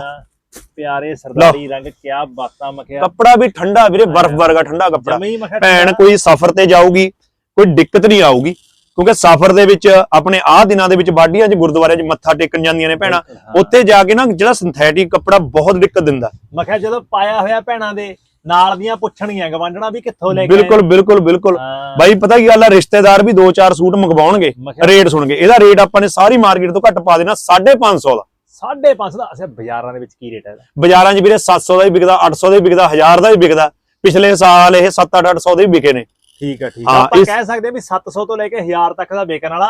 ਪਿਆਰੇ ਸਰਦਾਰੀ ਰੰਗ ਕਿਆ ਬਾਤਾਂ ਮਖਿਆ। ਕੱਪੜਾ ਵੀ ਠੰਡਾ ਵੀਰੇ ਬਰਫ਼ ਵਰਗਾ ਠੰਡਾ ਕੱਪੜਾ। ਭੈਣ ਕੋਈ ਸਫ਼ਰ ਤੇ ਜਾਊਗੀ ਕੋਈ ਦਿੱਕਤ ਨਹੀਂ ਆਊਗੀ ਕਿਉਂਕਿ ਸਫ਼ਰ ਦੇ ਵਿੱਚ ਆਪਣੇ ਆਹ ਦਿਨਾਂ ਦੇ ਵਿੱਚ ਬਾਡੀਆਂ 'ਚ ਗੁਰਦੁਆਰੇ 'ਚ ਮੱਥਾ ਟੇਕਣ ਜਾਂਦੀਆਂ ਨੇ ਭੈਣਾਂ। ਉੱਥੇ ਜਾ ਕੇ ਨਾ ਜਿਹੜਾ ਸਿੰਥੈਟਿਕ ਕੱਪੜਾ ਬਹੁਤ ਦਿੱਕਤ ਦਿੰਦਾ। ਮਖਿਆ ਜਦੋਂ ਪਾਇਆ ਹੋਇਆ ਭੈਣਾਂ ਦੇ ਨਾਲ ਦੀਆਂ ਪੁੱਛਣੀਆਂ ਗਵਾਂਢਣਾ ਵੀ ਕਿੱਥੋਂ ਲੈ ਕੇ ਬਿਲਕੁਲ ਬਿਲਕੁਲ ਬਿਲਕੁਲ। ਹਾਂ। ਬਾਈ ਪਤਾ ਕੀ ਗੱਲ ਆ? ਰਿਸ਼ਤੇਦਾਰ ਵੀ 2-4 ਸੂਟ ਮੰਗਵਾਉਣਗੇ। ਰੇਟ ਸੁਣ ਕੇ ਇਹਦਾ ਰੇਟ ਆਪਾਂ ਨੇ ਸਾਰੀ ਮਾਰਕੀਟ ਤੋਂ ਘੱਟ ਪਾ ਦੇਣਾ 550 ਦਾ। ਸਾਢੇ ਪੰਜ ਦਾ। ਅੱਛਾ ਬਾਜ਼ਾਰਾਂ ਦੇ ਵਿੱਚ ਕੀ ਰੇਟ ਹੈ? ਬਾਜ਼ਾਰਾਂ 'ਚ ਵੀਰੇ 700 ਦਾ ਵੀ ਵਿਕਦਾ 800 ਦਾ ਵੀ ਵਿਕਦਾ 1000 ਦਾ ਵੀ ਵਿਕਦਾ। ਪਿਛਲੇ ਸਾਲ ਇਹ 7-800 ਦੇ ਵੀ ਵਿਕੇ ਨੇ। ਠੀਕ ਆ ਠੀਕ ਹਾਂ, ਆ ਆਪਾਂ ਕਹਿ ਸਕਦੇ ਹਾਂ ਵੀ 700 ਤੋਂ ਲੈ ਕੇ 1000 ਤੱਕ ਦਾ ਵੇਚਣ ਵਾਲਾ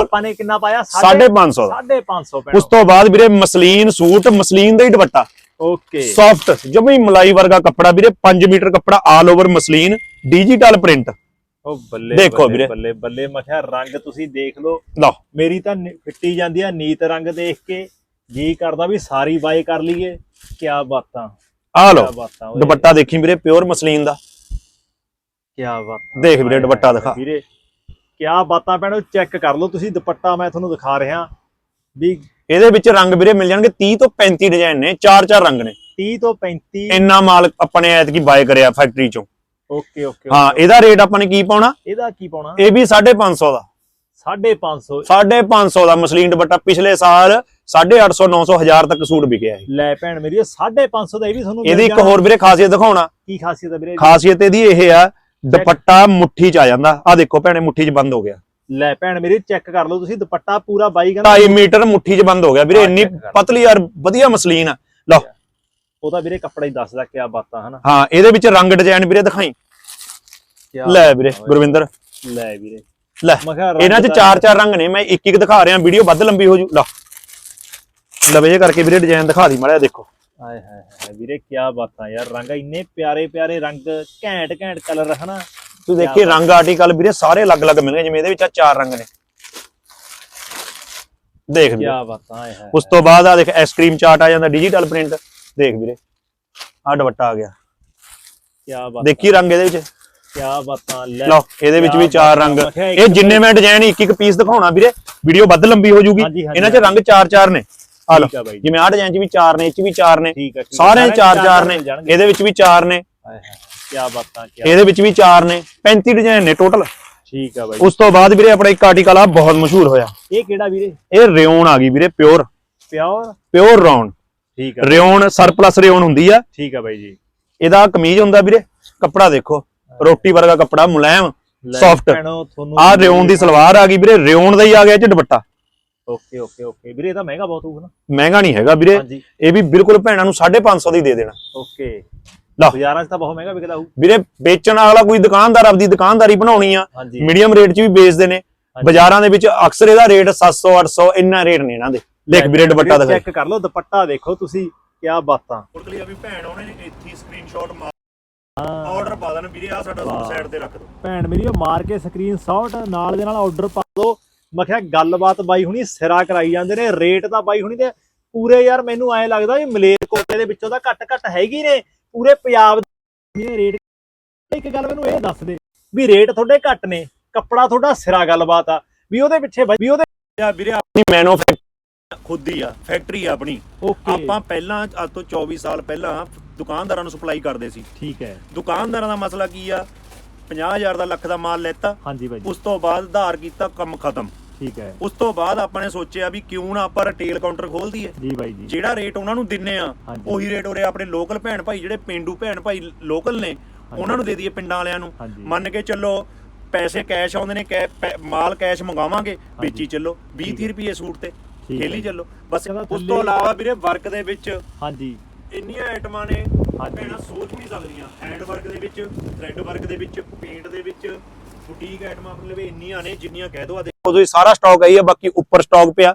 ਆਪਾਂ ਨੇ ਕਿੰਨਾ ਪਾਇਆ? 550 ਦਾ। 550 ਉਸ ਤੋਂ ਬਾਅਦ ਵੀਰੇ ਮਸਲੀਨ ਸੂਟ ਮਸਲੀਨ ਦਾ ਹੀ ਦੁਪੱਟਾ। ਓਕੇ। ਸੌਫਟ ਜਮੀ ਮਲਾਈ ਵਰਗਾ ਕੱਪੜਾ ਵੀਰੇ 5 ਮੀਟਰ ਕੱਪੜਾ all over muslin digital print ਉਹ ਬੱਲੇ ਦੇਖੋ ਵੀਰੇ। ਬੱਲੇ ਬੱਲੇ ਮੈਂ ਕਿਹਾ ਰੰਗ ਤੁਸੀਂ ਦੇਖ ਲਓ। ਲਓ। ਮੇਰੀ ਤਾਂ ਫਿੱਟੀ ਜਾਂਦੀ ਆ ਨੀਤ ਰੰਗ ਦੇਖ ਕੇ। ਜੀ ਕਰਦਾ ਵੀ ਸਾਰੀ ਬਾਈ ਕਰ ਲਈਏ। ਕਿਆ ਬਾਤਾਂ। ਆ ਲਓ। ਦੁਪੱਟਾ ਦੇਖੀ ਵੀਰੇ ਪਿਓਰ ਮਸਲੀਨ ਦਾ। ਕਿਆ ਬਾਤਾਂ। ਦੇਖ ਵੀਰੇ ਦੁਪੱਟਾ ਦਿਖਾ। ਵੀਰੇ ਕਿਆ ਬਾਤਾਂ ਭੈਣੋ ਚੈੱਕ ਕਰ ਲਓ। ਤੁਸੀਂ ਦੁਪੱਟਾ ਮੈਂ ਤੁਹਾਨੂੰ ਦਿਖਾ ਰਿਹਾ। ਵੀ ਇਹਦੇ ਵਿੱਚ ਰੰਗ ਵੀਰੇ ਮਿਲ ਜਾਣਗੇ 30 ਤੋਂ 35 ਡਿਜ਼ਾਈਨ ਨੇ ਚਾਰ ਚਾਰ ਰੰਗ ਨੇ। 30 ਤੋਂ 35 ਇੰਨਾ ਮਾਲ ਆਪਾਂ ਨੇ ਐਤਕੀ ਬਾਏ ਕਰਿਆ ਫੈਕਟਰੀ ਚੋਂ। ਓਕੇ ਓਕੇ ਹਾਂ ਇਹਦਾ ਰੇਟ ਆਪਾਂ ਨੇ ਕੀ ਪਾਉਣਾ? ਇਹਦਾ ਕੀ ਪਾਉਣਾ? ਇਹ ਵੀ 550 ਦਾ। 550 550 ਦਾ ਮਸਲੀਨ ਦੁਪੱਟਾ। ਪਿਛਲੇ ਸਾਲ 850 900 1000 ਤੱਕ ਸੂਟ ਵਿਕਿਆ ਇਹ। ਲੈ ਭੈਣ ਮੇਰੀ ਇਹ 550 ਦਾ ਇਹ ਵੀ ਤੁਹਾਨੂੰ ਇਹਦੀ ਇੱਕ। ਹੋਰ ਵੀਰੇ ਖਾਸੀਅਤ ਦਿਖਾਉਣਾ। ਕੀ ਖਾਸੀਅਤ ਹੈ ਵੀਰੇ? ਖਾਸੀਅਤ ਇਹਦੀ ਇਹ ਆ ਦੁਪੱਟਾ ਮੁੱਠੀ ਚ ਆ ਜਾਂਦਾ। ਆ ਦੇਖੋ ਭੈਣੇ ਮੁੱਠੀ ਚ ਬੰਦ ਹੋ ਗਿਆ। ਲੈ ਭੈਣ ਮੇਰੀ ਚੈੱਕ ਕਰ ਲਓ ਤੁਸੀਂ ਦੁਪੱਟਾ ਪੂਰਾ ਬਾਈ ਕਹਿੰਦਾ 2.5 ਮੀਟਰ ਮੁੱਠੀ ਚ ਬੰਦ ਹੋ ਗਿਆ ਵੀਰੇ ਇੰਨੀ। ਪਤਲੀ ਯਾਰ ਵਧੀਆ ਮਸਲੀਨ ਆ। ਲਓ। ਉਹ ਤਾਂ ਵੀਰੇ ਕੱਪੜਾ ਹੀ ਦੱਸਦਾ ਕਿਆ ਬਾਤਾਂ ਹਨਾ। ਹਾਂ ਇਹਦੇ ਵਿੱਚ ਰੰਗ ਡਿਜ਼ਾਈਨ ਵੀਰੇ ਦਿਖਾਈ। ਲੈ ਵੀਰੇ ਗੁਰਵਿੰਦਰ। ਲੈ ਵੀਰੇ। ਲੈ ਇਹਨਾਂ 'ਚ ਚਾਰ ਚਾਰ ਰੰਗ ਨੇ ਮੈਂ ਇੱਕ ਇੱਕ ਦਿਖਾ ਰਿਹਾ ਵੀਡੀਓ ਵੱਧ ਲੰਬੀ ਹੋ ਜੂ। ਲਾ ਲਵੇ ਜੇ ਕਰਕੇ ਵੀਰੇ ਡਿਜ਼ਾਈਨ ਦਿਖਾ ਦੀ ਮਾੜਾ ਦੇਖੋ। ਹਾਏ ਹਾਏ ਵੀਰੇ ਕਿਆ ਬਾਤਾਂ ਯਾਰ ਰੰਗ ਇੰਨੇ ਪਿਆਰੇ ਪਿਆਰੇ ਰੰਗ ਘੈਂਟ ਘੈਂਟ ਕਲਰ ਹਨਾ। ਤੂੰ ਦੇਖੀ ਰੰਗ ਆਰਟੀਕਲ ਵੀਰੇ ਸਾਰੇ ਅਲੱਗ-ਅਲੱਗ ਮਿਲਣਗੇ ਜਿਵੇਂ ਇਹਦੇ ਵਿੱਚ ਆ ਚਾਰ ਰੰਗ ਨੇ। ਦੇਖ ਵੀਰੇ। ਕਿਆ ਬਾਤਾਂ ਹਾਏ ਉਸ ਤੋਂ ਬਾਅਦ ਆ ਦੇਖ ਆਈਸਕ੍ਰੀਮ ਚਾਰਟ ਆ ਜਾਂਦਾ ਡਿਜੀਟਲ ਪ੍ਰਿੰਟ ਦੇਖ ਵੀਰੇ ਆ ਦੁਪੱਟਾ ਆ ਗਿਆ। ਕਿਆ ਬਾਤਾਂ। ਦੇਖੀ ਰੰਗ ਇਹਦੇ ਵਿੱਚ? ਕਿਆ ਬਾਤਾਂ ਲੈ ਲਓ ਇਹਦੇ ਵਿੱਚ ਵੀ ਚਾਰ ਰੰਗ। ਇਹ ਜਿੰਨੇ ਮੈਂ ਡਿਜ਼ਾਈਨ ਇੱਕ ਇੱਕ ਪੀਸ ਦਿਖਾਉਣਾ ਵੀਰੇ। ਵੀਡੀਓ ਵੱਧ ਲੰਬੀ ਹੋ ਜੂਗੀ। ਇਹਨਾਂ 'ਚ ਰੰਗ ਚਾਰ ਚਾਰ ਨੇ। ਆ ਲਓ ਜਿਵੇਂ ਆ ਡਿਜ਼ਾਈਨ 'ਚ ਵੀ ਚਾਰ ਨੇ ਇਹ 'ਚ ਵੀ ਚਾਰ ਨੇ। ਸਾਰੇ ਚਾਰ ਚਾਰ ਨੇ। ਇਹਦੇ ਵਿੱਚ ਵੀ ਚਾਰ ਨੇ। ਕਿਆ ਬਾਤਾਂ ਕਿਆ ਇਹਦੇ ਵਿੱਚ ਵੀ ਚਾਰ ਨੇ 35 ਡਿਜ਼ਾਈਨ ਨੇ ਟੋਟਲ ਠੀਕ ਆ ਬਾਈ। ਉਸ ਤੋਂ ਬਾਅਦ ਵੀਰੇ ਆਪਣਾ ਇੱਕ ਆਰਟੀਕਲ ਆ ਬਹੁਤ ਮਸ਼ਹੂਰ ਹੋਇਆ। ਇਹ ਕਿਹੜਾ ਵੀਰੇ? ਇਹ ਰਿਓਨ ਆ ਗਈ ਵੀਰੇ ਪਿਓਰ ਪਿਓਰ ਪਿਓਰ ਰੌਨ ਠੀਕ ਆ ਰਿਓਨ ਸਰਪਲਸ ਰਿਓਨ ਹੁੰਦੀ ਆ। ਠੀਕ ਆ ਬਾਈ ਜੀ। ਇਹਦਾ ਕਮੀਜ਼ ਹੁੰਦਾ ਵੀਰੇ ਕੱਪੜਾ ਦੇਖੋ। ਰੋਟੀ ਵਰਗਾ ਕੱਪੜਾ ਮੁਲਾਇਮ ਤੁਹਾਨੂੰ ਆ ਰਿਓਨ ਦੀ ਸਲਵਾਰ ਆ ਗਈ ਵੀਰੇ ਰਿਓਨ ਦਾ ਹੀ ਆ ਗਿਆ ਇਹ ਚ ਦੁਪੱਟਾ। Okay okay okay. ਵੀਰੇ ਇਹ ਤਾਂ ਮਹਿੰਗਾ ਬਹੁਤ ਹੋਊਗਾ ਨਾ। ਮਹਿੰਗਾ ਨਹੀਂ ਹੈਗਾ ਵੀਰੇ। ਇਹ ਵੀ ਬਿਲਕੁਲ ਭੈਣਾਂ ਨੂੰ 550 ਦੀ ਦੇ ਦੇਣਾ। ਓਕੇ। ਲਓ। ਬਾਜ਼ਾਰਾਂ 'ਚ ਤਾਂ ਬਹੁਤ ਮਹਿੰਗਾ ਵਿਕਦਾ ਹੋਊ। ਵੀਰੇ ਵੇਚਣ ਵਾਲਾ ਕੋਈ ਦੁਕਾਨਦਾਰ ਆਪਦੀ ਦੁਕਾਨਦਾਰੀ ਬਣਾਉਣੀ ਆ। ਹਾਂਜੀ। ਮੀਡੀਅਮ ਰੇਟ 'ਚ ਵੀ ਵੇਚਦੇ ਨੇ। ਹਾਂਜੀ। ਬਾਜ਼ਾਰਾਂ ਦੇ ਵਿੱਚ ਅਕਸਰ ਇਹਦਾ ਰੇਟ 700 800 ਇੰਨਾ ਰੇਟ ਨੇ ਇਹਨਾਂ ਦੇ। ਦੇਖ ਵੀਰੇ ਦੁਪੱਟਾ ਦਿਖਾ ਚੈੱਕ ਕਰ ਲਓ ਦੁਪੱਟਾ ਦੇਖੋ ਤੁਸੀਂ ਕਿਆ ਬਾਤਾਂ। ਕੁੜਕਲੀ ਆ ਵੀ ਭੈਣ ਉਹਨੇ ਇੱਥੇ ਸਕਰੀਨਸ਼ਾਟ ਮਾਰ ਹਾਂ ਆਰਡਰ ਪਾ ਦੇਣ। ਵੀਰੇ ਆ ਸਾਡਾ ਵਾਹ। ਸਾਈਡ ਤੇ ਰੱਖ ਦੋ ਭੈਣ ਮੇਰੀ ਉਹ ਮਾਰ ਕੇ ਸਕਰੀਨਸ਼ਾਟ ਨਾਲ ਦੇ ਨਾਲ ਆਰਡਰ ਪਾ ਦਿਓ ਮੈਂ ਕਿਹਾ ਗੱਲਬਾਤ ਬਾਈ ਹੁਣੀ ਸਿਰਾ ਕਰਾਈ ਜਾਂਦੇ ਨੇ। ਰੇਟ ਤਾਂ ਬਾਈ ਹੁਣੀ ਤੇ ਪੂਰੇ ਯਾਰ ਮੈਨੂੰ ਐਂ ਲੱਗਦਾ ਵੀ ਮਲੇਰਕੋਟਲੇ ਦੇ ਵਿੱਚੋਂ ਤਾਂ ਘੱਟ ਘੱਟ ਹੈਗੀ ਨੇ। ਪੂਰੇ ਪੰਜਾਬ ਦੇ ਰੇਟ ਇੱਕ ਗੱਲ ਮੈਨੂੰ ਇਹ ਦੱਸ ਦੇ ਵੀ ਰੇਟ ਤੁਹਾਡੇ ਘੱਟ ਨੇ ਕੱਪੜਾ ਤੁਹਾਡਾ ਸਿਰਾ ਗੱਲਬਾਤ ਆ। ਵੀ ਉਹਦੇ ਪਿੱਛੇ ਵੀ ਉਹਦੇ ਆ ਵੀਰੇ ਆਪਣੀ ਮੈਨੂਫੈਕਚਰ ਖੁਦ ਹੀ ਆ ਫੈਕਟਰੀ ਆ ਆਪਣੀ। ਆਪਾਂ ਪਹਿਲਾਂ ਅੱਜ ਤੋਂ 24 ਸਾਲ ਪਹਿਲਾਂ ਦੁਕਾਨਦਾਰਾਂ ਨੂੰ ਸਪਲਾਈ ਕਰਦੇ ਸੀ। ਠੀਕ ਹੈ। ਦੁਕਾਨਦਾਰਾਂ ਦਾ ਮਸਲਾ ਕੀ ਆ? 50000 ਦਾ ਲੱਖ ਦਾ ਮਾਲ ਲੈਤਾ। ਹਾਂਜੀ ਬਾਈ ਜੀ, ਉਸ ਤੋਂ ਬਾਅਦ ਉਧਾਰ ਕੀਤਾ ਕੰਮ ਖਤਮ। ਠੀਕ ਹੈ। ਉਸ ਤੋਂ ਬਾਅਦ ਆਪਾਂ ਨੇ ਸੋਚਿਆ ਵੀ ਕਿਉਂ ਨਾ ਆਪਾਂ ਰਿਟੇਲ ਕਾਊਂਟਰ ਖੋਲ ਦਈਏ। ਜੀ ਬਾਈ ਜੀ। ਜਿਹੜਾ ਰੇਟ ਉਹਨਾਂ ਨੂੰ ਦਿੰਨੇ ਆ। ਉਹੀ ਰੇਟ ਉਰੇ ਆਪਣੇ ਲੋਕਲ ਭੈਣ ਭਾਈ ਜਿਹੜੇ ਪਿੰਡੂ ਭੈਣ ਭਾਈ ਲੋਕਲ ਨੇ ਉਹਨਾਂ ਨੂੰ ਦੇ ਦਈਏ ਪਿੰਡਾਂ ਵਾਲਿਆਂ ਨੂੰ। ਮੰਨ ਕੇ ਚੱਲੋ ਪੈਸੇ ਕੈਸ਼ ਆਉਂਦੇ ਨੇ ਮਾਲ ਕੈਸ਼ ਮੰਗਾਵਾਂਗੇ ਵੇਚੀ ਚੱਲੋ 20 30 ਰੁਪਏ ਸੂਟ ਤੇ ਖੇਲੀ। ਚੱਲੋ। ਬਸ ਉਸ ਤੋਂ ਇਲਾਵਾ ਵੀਰੇ ਵਰਕ ਦੇ ਵਿੱਚ ਹਾਂਜੀ। ਇੰਨੀਆਂ ਆਈਟਮਾਂ ਨੇ ਹਾਂਜੀ। ਭੈਣਾਂ ਸੋਚ ਵੀ ਨਹੀਂ ਸਕਦੀਆਂ। ਹੈਂਡ ਵਰਕ ਦੇ ਵਿੱਚ ਥ੍ਰੈਡ ਵਰਕ ਦੇ ਵਿੱਚ ਪੇਂਟ ਦੇ ਵਿੱਚ ਬੁਟੀਕ ਆਈਟਮਾਂ ਆਪਣੇ ਲਵੇ ਇੰਨੀਆਂ ਨੇ ਜਿੰਨੀਆਂ ਕਹਿ ਦੋ ਆ ਦੇਖੋ। ਤੁਸੀਂ ਸਾਰਾ ਸਟਾਕ ਆਈ ਆ ਬਾਕੀ ਉੱਪਰ ਸਟਾਕ ਪਿਆ।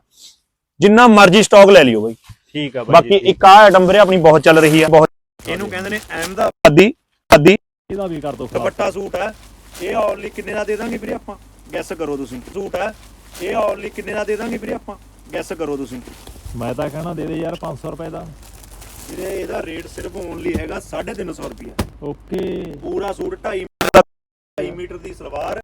ਜਿੰਨਾ ਮਰਜ਼ੀ ਸਟਾਕ ਲੈ ਲਿਓ ਬਾਈ। ਠੀਕ ਆ ਬਾਈ ਬਾਕੀ ਇੱਕ ਆ ਆਈਟਮ ਵੀਰੇ ਆਪਣੀ ਬਹੁਤ ਚੱਲ ਰਹੀ ਆ ਬਹੁਤ ਇਹਨੂੰ ਕਹਿੰਦੇ ਨੇ ਅਹਿਮਦਾਬਾਦੀ ਆਦੀ ਇਹਦਾ ਵੀ ਕਰ ਦੋ ਦੁਪੱਟਾ ਸੂਟ ਹੈ ਇਹ ਔਨਲੀ ਕਿੰਨੇ ਦਾ ਦੇ ਦਾਂਗੇ ਵੀਰੇ ਆਪਾਂ? ਗੈਸ ਕਰੋ ਤੁਸੀਂ। ਸੂਟ ਹੈ ਇਹ ਔਨਲੀ ਕਿੰਨੇ ਦਾ ਦੇ ਦਾਂਗੇ ਵੀਰੇ ਆਪਾਂ? ਗੈਸ ਕਰੋ ਤੁਸੀਂ। ਮੈਂ ਤਾਂ ਕਹਿਣਾ ਦੇ ਦੇ ਯਾਰ 500 ਰੁਪਏ ਦਾ। ਵੀਰੇ ਇਹਦਾ ਰੇਟ ਸਿਰਫ ਓਨਲੀ ਹੈਗਾ 350 ਰੁਪਏ ਓਕੇ। ਪੂਰਾ ਸੂਟ 2.5 ਮੀਟਰ ਦਾ 2.5 ਮੀਟਰ ਦੀ ਸਲਵਾਰ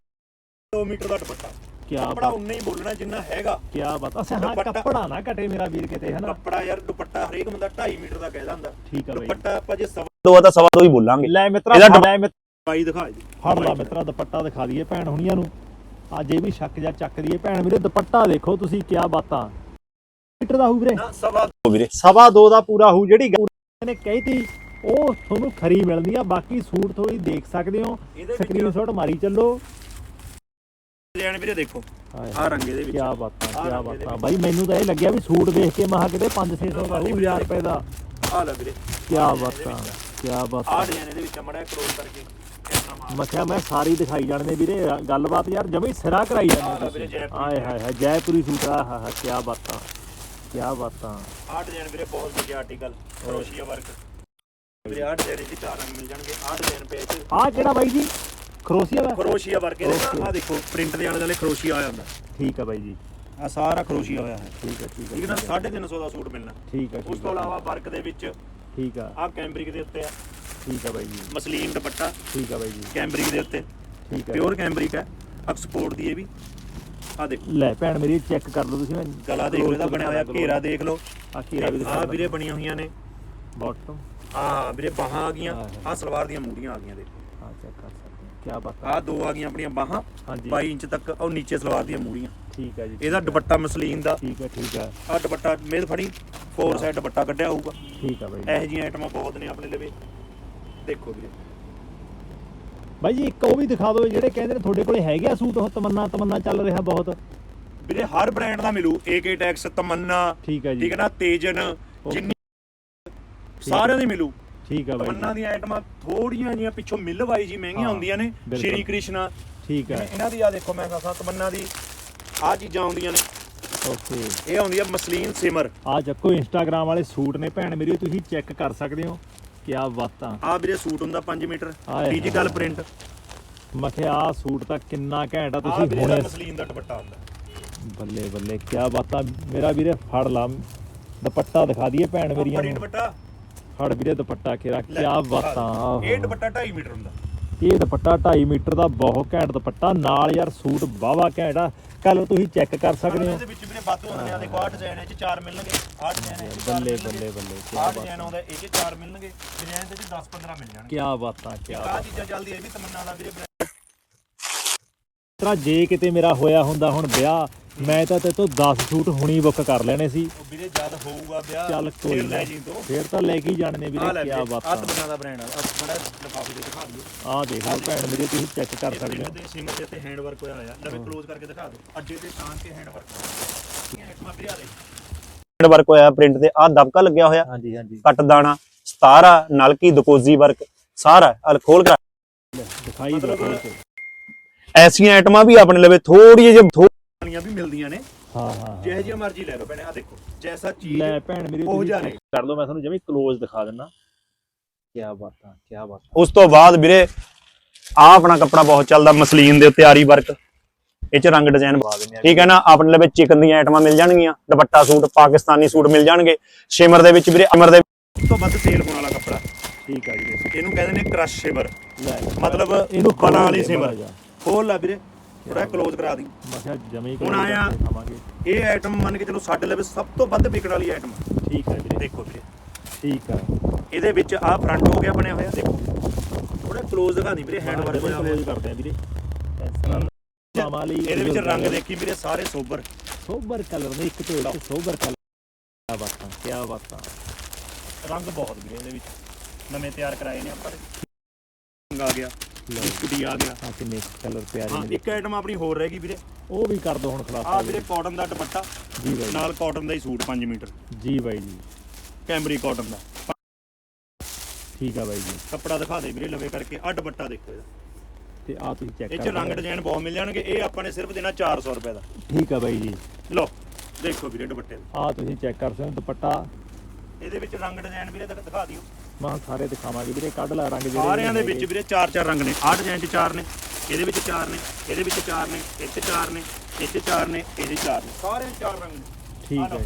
2 ਮੀਟਰ ਦਾ ਦੁਪੱਟਾ। ਕੀ ਕੱਪੜਾ ਉਨਾ ਹੀ ਬੋਲਣਾ ਜਿੰਨਾ ਹੈਗਾ। ਕੀ ਬਾਤ। ਅੱਛਾ ਹਾਂ ਦੁਪੱਟਾ- ਕੱਪੜਾ ਨਾ ਘਟੇ ਮੇਰਾ ਵੀਰ ਕਿਤੇ ਹਨਾ? ਕੱਪੜਾ ਯਾਰ ਦੁਪੱਟਾ ਹਰੇਕ ਬੰਦਾ 2.5 ਮੀਟਰ ਦਾ ਕਹਿ ਦਿੰਦਾ। ਠੀਕ ਆ ਬਾਈ। ਦੁਪੱਟਾ ਆਪਾਂ ਜੇ ਸਵਾ ਦੋ ਆ ਤਾਂ ਸਵਾ ਦੋ ਹੀ ਬੋਲਾਂਗੇ। ਲੈ ਮਿੱਤਰਾ ਇਹਦਾ ਲੈ ਮਿੱਤ- ਬਾਈ ਦਿਖਾ ਜੀ ਫੜ ਲਾ ਮਿੱਤਰਾ ਦੁਪੱਟਾ ਦਿਖਾ ਦਈਏ ਭੈਣ ਹੁਣੀਆਂ ਨੂੰ। ਅੱਜ ਇਹ ਵੀ ਸ਼ੱਕ ਜਾਂ ਚੱਕ ਦਈਏ। ਭੈਣ ਵੀਰੇ ਦੁਪੱਟਾ ਦੇਖੋ ਤੁਸੀਂ ਕੀ ਬਾਤਾਂ। ਮੀਟਰ ਦਾ ਹੋਊ ਵੀਰੇ। ਨਾ ਸਵਾ ਦੋ। ਵੀਰੇ। ਸਵਾ ਦੋ ਦਾ ਪੂਰਾ ਹੋਊ ਜਿਹੜੀ ਗੱਲ ਨੇ ਕਹੀ ਤੀ ਉਹ ਤੁਹਾਨੂੰ ਖਰੀ ਮਿਲਦੀ ਆ ਬਾਕੀ ਸੂਟ ਥੋੜੀ ਦੇਖ ਸਕਦੇ ਹੋ। ਇਹਦੇ ਵਿੱਚ ਸਕਰੀਨਸ਼ਾਟ ਮਾਰੀ ਚੱਲੋ। ਡਿਜ਼ਾਈਨ ਵੀਰੇ ਦੇਖੋ। ਹਾਏ ਆ ਰੰਗ ਕੀ ਵਿੱਚ। ਬਾਤਾਂ ਆਹ ਕੀ ਰੰਗ ਇਹਦੇ ਬਾਤਾਂ। ਬਾਈ ਮੈਨੂੰ ਤਾਂ ਇਹ ਲੱਗਿਆ ਵੀ ਸੂਟ ਦੇਖ ਕੇ ਮਹਾ ਕਿਤੇ 5-600 ਦਾ ਹੋਊ 1000 ਰੁਪਏ ਦਾ। ਆ ਲੈ ਵੀਰੇ। ਕੀ ਬਾਤਾਂ ਕੀ ਆ। ਬਾਤਾਂ। ਡਿਜ਼ਾਈਨ ਇਹਦੇ ਵਿੱਚ ਮੜਾ ਕਲੋਜ਼ ਕਰਕੇ। ਕੈਮਰਾ ਮਾਰ। ਮੈਂ ਕਿਹਾ ਮੈਂ ਸਾਰੀ ਦਿਖਾਈ ਜਾਣਦੇ ਵੀਰੇ। ਗੱਲਬਾਤ ਯਾਰ ਜਮੇ ਸਿਰਾ ਕਰਾਈ ਜਾਂਦੇ ਵੀਰੇ ਤੁਸੀਂ। ਜੈਪੁਰੀ ਆਏ ਹਾਏ ਹਾਏ ਜੈਪੁਰੀ ਸੂਟ ਆ ਹਾ ਹਾ ਕੀ ਬਾਤਾਂ ਕੀ ਬਾਤਾਂ। ਆ ਡਿਜ਼ਾਈਨ ਵੀਰੇ ਬਹੁਤ ਵਧੀਆ ਆਰਟੀਕਲ ਕਰੋਸ਼ੀਆ ਵਰਕ ਵੀਰੇ ਆ ਡਿਜ਼ਾਈਨ ਵਿੱਚ ਚਾਰ ਰੰਗ ਮਿਲ ਜਾਣਗੇ ਆ ਡਿਜ਼ਾਈਨ ਪੇ ਚ ਆ ਕਿਹੜਾ ਬਾਈ ਜੀ? ਖਰੋਸੀਆ ਦਾ ਕਰੋਸ਼ੀਆ ਵਰਕ ਇਹਦੇ Okay. ਆ ਦੇਖੋ ਪ੍ਰਿੰਟ ਦੇ ਆਲੇ ਦੁਆਲੇ ਕਰੋਸ਼ੀਆ ਆਇਆ ਹੁੰਦਾ ਠੀਕ ਆ ਬਾਈ ਜੀ। ਆ ਸਾਰਾ ਕਰੋਸ਼ੀਆ ਹੋਇਆ ਹੈ। ਠੀਕ ਆ ਠੀਕ ਠੀਕ ਆ ਹੈ ਨਾ 350 ਦਾ ਸੂਟ ਮਿਲਣਾ। ਠੀਕ ਆ ਉਸ ਠੀਕ ਤੋਂ ਆ ਇਲਾਵਾ ਵਰਕ ਦੇ ਵਿੱਚ ਠੀਕ ਆ। ਆ ਕੈਂਬਰਿਕ ਦੇ ਉੱਤੇ ਆ। ਠੀਕ ਆ ਬਾਈ ਜੀ। ਮਸਲੀਨ ਦੁਪੱਟਾ। ਠੀਕ ਆ ਬਾਈ ਜੀ। ਕੈਂਬਰਿਕ ਦੇ ਉੱਤੇ। ਠੀਕ ਆ। ਪਿਓਰ ਕੈਂਬਰਿਕ ਹੈ ਐਕਸਪੋਰਟ ਦੀ ਇਹ ਵੀ। ਆ ਦੇਖੋ। ਲੈ ਭੈਣ ਮੇਰੀ ਚੈੱਕ ਕਰ ਲਓ ਤੁਸੀਂ ਮੈਂ ਗਲਾ ਦੇਖ ਲਓ ਇਹਦਾ ਬਣਿਆ ਹੋਇਆ ਘੇਰਾ ਦੇਖ ਲਓ। ਆ ਘੇਰਾ ਵੀ ਆ ਦਿਖਾ ਵੀਰੇ ਬਣੀਆਂ ਹੋਈਆਂ ਨੇ। ਬਾਟਮ ਆ ਵੀਰੇ ਬਾਹਾਂ ਆ ਗਈਆਂ ਹਾਂ, ਹਾਂ। ਆ ਸਲਵਾਰ ਦੀਆਂ ਮੂਰੀਆਂ ਆ ਗਈਆਂ ਦੇਖੋ ਹਾਂ ਚੈੱਕ ਕਰ ਸਕਦੇ ਕੀ ਬਾਤ ਆ ਦੋ ਆ ਗਈਆਂ ਆਪਣੀਆਂ ਬਾਹਾਂ ਹਾਂਜੀ। 22 ਇੰਚ ਤੱਕ ਉਹ ਨੀਚੇ ਸਲਵਾਰ ਦੀਆਂ ਮੂਰੀਆਂ ਠੀਕ ਆ ਜੀ ਇਹਦਾ ਦੁਪੱਟਾ ਮਸਲੀਨ ਦਾ। ਠੀਕ ਆ ਠੀਕ ਆ ਆ ਦੁਪੱਟਾ ਮੇਜ਼ ਫੜੀ ਫੋਰ ਸਾਈਡ ਦੁਪੱਟਾ ਕੱਢਿਆ ਹੋਊਗਾ। ਠੀਕ ਆ ਬਾਈ। ਜੀ। ਇਹੋ ਜਿਹੀਆਂ ਆਈਟਮਾਂ ਬਹੁਤ ਨੇ ਆਪਣੇ ਲਵੇ। ਦੇਖੋ ਵੀਰੇ। ਬਾਈ ਜੀ ਇੱਕ ਉਹ ਵੀ ਦਿਖਾ ਦਿਓ ਜਿਹੜੇ ਕਹਿੰਦੇ ਨੇ ਤੁਹਾਡੇ ਕੋਲੇ ਹੈਗੇ ਆ ਸੂਟ ਉਹ ਤਮੰਨਾ ਤਮੰਨਾ ਚੱਲ ਰਿਹਾ ਬਹੁਤ। ਵੀਰੇ ਹਰ ਬ੍ਰਾਂਡ ਦਾ ਮਿਲੂ AK ਟੈਕਸ ਤਮੰਨਾ ਠੀਕ ਆ ਜੀ। ਠੀਕ ਹੈ ਨਾ ਤੇਜਨ ਜਿੰਨੀ ਸਾਰਿਆਂ ਦੀ ਮਿਲੂ। ਠੀਕ ਆ ਬਾਈ ਤਮੰਨਾ ਦੀਆਂ ਆਈਟਮਾਂ ਥੋੜੀਆਂ ਜੀਆਂ ਪਿੱਛੋਂ ਮਿਲ ਵਾਈ ਜੀ ਮਹਿੰਗੀਆਂ ਹੁੰਦੀਆਂ ਨੇ। ਸ਼੍ਰੀ ਕ੍ਰਿਸ਼ਨਾ। ਠੀਕ ਆ ਇਹਨਾਂ ਦੀ ਆ ਦੇਖੋ ਮੈਂ ਕਹਾਂ ਤਮੰਨਾ ਦੀ ਆ ਚੀਜ਼ਾਂ ਆਉਂਦੀਆਂ ਨੇ। ਓਕੇ। ਇਹ ਆਉਂਦੀ ਆ ਮਸਲੀਨ ਸਿਮਰ। ਆ ਚੱਕੋ ਇੰਸਟਾਗ੍ਰam ਵਾਲੇ ਸੂਟ ਨੇ ਭੈਣ ਮੇਰੀ ਤੁਸੀਂ ਚੈੱਕ ਕਰ ਸਕਦੇ ਹੋ। ਕੀ ਬਾਤਾਂ ਆ। ਵੀਰੇ ਸੂਟ ਹੁੰਦਾ 5 ਮੀਟਰ ਡਿਜੀਟਲ ਪ੍ਰਿੰਟ ਮੈਂ ਕਿਹਾ ਆਹ ਸੂਟ ਤਾਂ ਕਿੰਨਾ ਘੈਂਟ ਆ ਆ ਤੁਸੀਂ ਹੁਣੇ ਮਸਲੀਨ ਦਾ ਦੁਪੱਟਾ ਹੁੰਦਾ। ਬੱਲੇ ਬੱਲੇ ਕੀ ਬਾਤਾਂ ਮੇਰਾ ਵੀਰੇ ਫੜ ਲਾ। ਦੁਪੱਟਾ ਦਿਖਾ ਦਈਏ ਭੈਣ ਮੇਰੀਆਂ ਨੂੰ। ਦੁਪੱਟਾ। ਫੜ ਵੀਰੇ ਦੁਪੱਟਾ ਕੇਰਾ ਕੀ ਬਾਤਾਂ। ਇਹ ਦੁਪੱਟਾ 2.5 ਮੀਟਰ ਹੁੰਦਾ। ਇਹ ਦੁਪੱਟਾ 2.5 ਮੀਟਰ ਦਾ ਬਹੁਤ ਘੈਂਟ ਦੁਪੱਟਾ ਨਾਲ ਯਾਰ ਸੂਟ ਵਾਵਾ ਘੈਂਟ ਆ। ਕਲਰ ਤੁਸੀਂ ਚੈੱਕ ਕਰ ਸਕਦੇ ਹੋ। ਇਹਦੇ ਵਿੱਚ ਵੀਰੇ ਵਾਧੂ ਹੁੰਦੇ ਆ ਦੇਖੋ ਆ ਡਿਜ਼ਾਈਨ ਇਹ ਚ ਚਾਰ ਮਿਲਣਗੇ। ਆ ਡਿਜ਼ਾਈਨ ਇਹ ਚ ਚਾਰ ਬੱਲੇ ਮਿਲਣਗੇ। ਬੱਲੇ ਬੱਲੇ ਕੀ ਆਹ ਬਾਤ। ਡਿਜ਼ਾਈਨ ਆਉਂਦਾ ਇਹ ਚ ਚਾਰ ਮਿਲਣਗੇ। ਡਿਜ਼ਾਈਨ ਦੇ ਚ 10 15 ਮਿਲ ਜਾਣਗੇ। ਕੀ ਬਾਤਾਂ ਕੀ ਆਹ ਚੀਜ਼ਾਂ ਚੱਲਦੀ ਇਹ ਵੀ ਤਮੰਨਾ ਵਾਲਾ ਵੀਰੇ brand। ਤਰਾ ਜੇ ਕਿਤੇ ਮੇਰਾ ਹੋਇਆ ਹੁੰਦਾ ਹੁਣ ਵਿਆਹ ਮੈਂ ਤਾਂ ਤੇ ਤੋਂ 10 ਸੂਟ ਹੁਣੀ ਬੁੱਕ ਕਰ ਲੈਣੇ ਸੀ। ਉਹ ਵੀਰੇ ਜਦ ਹੋਊਗਾ ਵਿਆਹ ਚੱਲ ਕੋਈ ਫਿਰ ਨਾ ਲੈ ਜੀ ਤੋਂ। ਫੇਰ ਤਾਂ ਲੈ ਕੇ ਹੀ ਜਾਣੇ ਨੇ ਆ ਵੀਰੇ ਕੀ ਵੀਰੇ, ਬਾਤਾਂ। ਆਹ ਤਮੰਨਾ ਦਾ ਬ੍ਰਾਂਡ ਆ ਆਹ ਬੜਾ ਲਿਫਾਫੇ ਦੇ ਦਿਖਾ ਦਿਓ। ਆਹ ਦੇਖ ਲਓ ਭੈਣ ਮੇਰੀ ਤੁਸੀਂ ਚੈੱਕ ਕਰ ਸਕਦੇ ਹੋ। ਦੇ ਤੇ ਹੈਂਡ ਵਰਕ ਹੋਇਆ ਹੋਇਆ ਲਵੇ ক্লোਜ਼ ਕਰਕੇ ਦਿਖਾ ਦਿਓ। ਅੱਡੇ ਤੇ ਸ਼ਾਨ ਤੇ ਹੈਂਡ ਵਰਕ ਵੀਰੇ ਆ ਹੈਂਡ ਵਰਕ ਹੋਇਆ ਪ੍ਰਿੰਟ ਤੇ ਆ ਦਬਕਾ ਲੱਗਿਆ ਹੋਇਆ। ਹਾਂਜੀ ਹਾਂਜੀ। ਕੱਟ ਦਾਣਾ ਸਤਾਰਾ ਨਲਕੀ ਦਕੋਜ਼ੀ ਵਰਕ ਸਾਰਾ ਅਲ ਖੋਲ ਕੇ ਦਿਖਾਈ ਦੇ। ਐਸੀਆਂ ਆਈਟਮਾਂ ਵੀ ਆਪਣੇ ਲਵੇ ਥੋੜੀ ਜਿਹੀ ਥੋੜੀਆਂ ਵੀ ਮਿਲਦੀਆਂ ਨੇ। ਹਾਂ ਹਾਂ। ਜਿਹੇ ਜਿਹੀ ਮਰਜ਼ੀ ਲੈ ਲਓ ਭੈਣੇ ਆ ਦੇਖੋ ਜੈਸਾ ਚੀਜ਼ ਲੈ ਭੈਣ ਮੇਰੀ ਉਹ ਨਹੀਂ। ਕਰ ਲਓ ਮੈਂ ਤੁਹਾਨੂੰ ਜਮੀ ਕਲੋਜ਼ ਦਿਖਾ ਦਿੰਦਾ। ਕੀ ਬਾਤਾਂ ਕੀ ਬਾਤਾਂ ਉਸ ਤੋਂ ਬਾਅਦ ਵੀਰੇ ਆ ਆਪਣਾ ਕੱਪੜਾ ਬਹੁਤ ਚੱਲਦਾ ਮਸਲੀਨ ਦੇ ਉੱਤੇ ਆਰੀ ਵਰਕ। ਇਹ ਚ ਰੰਗ ਡਿਜ਼ਾਈਨ ਪਾ ਦਿੰਦੇ ਆ ਠੀਕ ਹੈ ਨਾ ਆਪਣੇ ਲਵੇ ਚਿਕਨ ਦੀਆਂ ਆਈਟਮਾਂ ਮਿਲ ਜਾਣਗੀਆਂ ਦੁਪੱਟਾ ਸੂਟ ਪਾਕਿਸਤਾਨੀ ਸੂਟ ਮਿਲ ਜਾਣਗੇ। ਸ਼ਿਮਰ ਦੇ ਵਿੱਚ ਵੀਰੇ ਅਮਰ ਦੇ ਤੋਂ ਵੱਧ ਸੇਲ ਹੋਣ ਵਾਲਾ ਕੱਪੜਾ। ਠੀਕ ਆ ਜੀ। ਇਹਨੂੰ ਕਹਿੰਦੇ ਨੇ ਕ੍ਰਸ਼ ਸ਼ਿਮਰ ਮਤਲਬ ਇਹਨੂੰ ਬਲਾਂ ਵਾਲੀ ਸਿਮਰ। ਖੋਲ ਲਾ ਵੀਰੇ ਥੋੜਾ ਕਲੋਜ਼ ਕਰਾ ਦੀ ਹੁਣ ਆਇਆ ਇਹ ਆਈਟਮ ਮੰਨ ਕੇ ਚਲੋ ਸਾਡੇ ਲਈ ਸਭ ਤੋਂ ਵੱਧ ਵਿਕਣ ਵਾਲੀ ਆਈਟਮ ਠੀਕ ਹੈ ਵੀਰੇ। ਦੇਖੋ ਵੀਰੇ। ਠੀਕ ਆ ਇਹਦੇ ਵਿੱਚ ਆ ਫਰੰਟ ਹੋ ਗਿਆ ਬਣਿਆ ਹੋਇਆ। ਦੇਖੋ। ਥੋੜਾ ਕਲੋਜ਼ ਦਿਖਾ ਦੀ ਵੀਰੇ ਹੈਂਡ ਵਰਕ ਕਰਦੇ ਆ ਵੀਰੇ। ਮਾਲੀ ਇਹਦੇ ਵਿੱਚ ਰੰਗ ਦੇਖੀ ਵੀਰੇ ਸਾਰੇ ਸੋਬਰ। ਸੋਬਰ ਕਲਰ ਨੇ ਇੱਕ ਤੋਂ ਇੱਕ ਸੋਬਰ ਕਲਰ ਕੀ ਬਾਤਾਂ ਕੀ ਬਾਤਾਂ ਰੰਗ ਬਹੁਤ ਵੀਰੇ ਇਹਦੇ ਵਿੱਚ। ਨਵੇਂ ਤਿਆਰ ਕਰਾਏ ਨੇ ਆਪਾਂ ਰੰਗ ਆ ਗਿਆ। ਬਿਸਕੁਟੀ ਆ ਗਿਆ ਆ। ਕਿੰਨੇ ਕਲਰ ਪਿਆਰੇ ਹਾਂ ਨੇ ਇੱਕ ਆਈਟਮ ਆਪਣੀ ਹੋਰ ਰਹਿ ਗਈ ਵੀਰੇ। ਉਹ ਵੀ ਕਰ ਦੋ ਹੁਣ ਆ ਖਲਾਸਾ ਵੀਰੇ ਕਾਟਨ ਦਾ ਦੁਪੱਟਾ। ਜੀ ਬਾਈ। ਨਾਲ ਕਾਟਨ ਦਾ ਹੀ ਸੂਟ 5 ਮੀਟਰ। ਜੀ ਬਾਈ ਜੀ। ਕੈਮਰੀ ਕਾਟਨ ਦਾ। ਠੀਕ ਆ ਬਾਈ ਜੀ। ਕੱਪੜਾ ਦਿਖਾ ਦੇ ਵੀਰੇ ਲਵੇ ਕਰਕੇ। ਆ ਦੁਪੱਟਾ ਦੇਖੋ ਇਹਦਾ। ਤੇ ਆ ਤੁਸੀਂ ਚੈੱਕ ਇਹ ਕਰ ਚ ਰੰਗ ਡਿਜ਼ਾਈਨ ਬਹੁਤ ਮਿਲ ਜਾਣਗੇ। ਇਹ ਆਪਾਂ ਨੇ ਸਿਰਫ ਦੇਣਾ 400 ਰੁਪਏ ਦਾ। ਠੀਕ ਆ ਬਾਈ ਜੀ। ਲਓ ਦੇਖੋ ਵੀਰੇ ਦੁਪੱਟੇ। ਆ ਤੁਸੀਂ ਚੈੱਕ ਕਰ ਸਕਦੇ ਹੋ ਦੁਪੱਟਾ। ਇਹਦੇ ਵਿੱਚ ਰੰਗ ਡਿਜ਼ਾਈਨ ਵੀਰੇ ਦਿਖਾ ਦਿਓ। ਮਾਂ ਸਾਰੇ ਦਿਖਾਵਾਂਗੇ ਵੀਰੇ ਕੱਢ ਲੈ ਰੰਗ ਜਿਹੜੇ ਸਾਰਿਆਂ ਦੇ। ਵਿੱਚ ਵੀਰੇ ਚਾਰ ਚਾਰ ਰੰਗ ਨੇ। ਆਹ ਡਿਜ਼ਾਈਨ 'ਚ ਚਾਰ ਨੇ ਇਹਦੇ ਵਿੱਚ ਚਾਰ ਨੇ ਇਹਦੇ ਵਿੱਚ ਚਾਰ ਨੇ ਇੱਥੇ ਚਾਰ ਨੇ ਇੱਥੇ ਚਾਰ ਨੇ ਇਹਦੇ ਚਾਰ ਨੇ। ਸਾਰੇ ਚਾਰ ਰੰਗ ਨੇ। ਠੀਕ ਹੈ।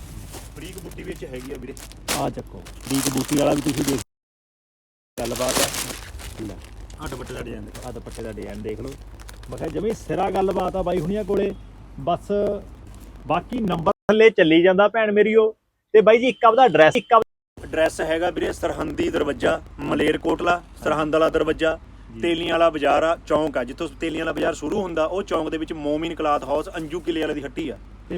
ਬਰੀਕ ਬੁੱਟੀ ਵਿੱਚ ਹੈਗੀ ਆ ਵੀਰੇ। ਆ ਚੱਕੋ ਡੀਕ ਬੂਟੀ ਵਾਲਾ ਵੀ ਤੁਸੀਂ ਦੇਖ ਗੱਲਬਾਤ ਆ। ਲੈ ਆਹ ਦੁਪੱਟੇ ਦਾ ਡਿਜ਼ਾਈਨ ਦੇਖੋ। ਆ ਦੁਪੱਟੇ ਦਾ ਡਿਜ਼ਾਈਨ ਦੇਖ ਲਓ। ਮੈਂ ਕਿਹਾ ਜਮੀ ਸਿਰਾ ਗੱਲਬਾਤ ਆ ਬਾਈ ਹੁਣੀਆਂ ਕੋਲੇ। ਬਸ ਬਾਕੀ ਨੰਬਰ ਥੱਲੇ ਚੱਲੀ ਜਾਂਦਾ ਭੈਣ ਮੇਰੀਓ ਤੇ ਬਾਈ ਜੀ ਇੱਕ ਆਪਦਾ ਐਡਰੈਸ ਇੱਕ ਐਡਰੈਸ ਹੈਗਾ ਵੀਰੇ ਸਰਹੰਦੀ ਦਰਵਾਜ਼ਾ ਮਲੇਰਕੋਟਲਾ ਸਰਹੰਦ ਵਾਲਾ ਦਰਵਾਜ਼ਾ ਤੇਲੀਆਂ ਵਾਲਾ ਬਾਜ਼ਾਰ ਆ ਚੌਂਕ ਆ ਜਿੱਥੋਂ ਤੇਲੀਆਂ ਵਾਲਾ ਬਾਜ਼ਾਰ ਸ਼ੁਰੂ ਹੁੰਦਾ ਉਹ ਚੌਂਕ ਦੇ ਵਿੱਚ ਮੋਮਿਨ ਕਲਾਥ ਹਾਊਸ ਅੰਜੂ ਕਿਲੇ ਵਾਲੇ ਦੀ ਹੱਟੀ ਆ। ਤੇ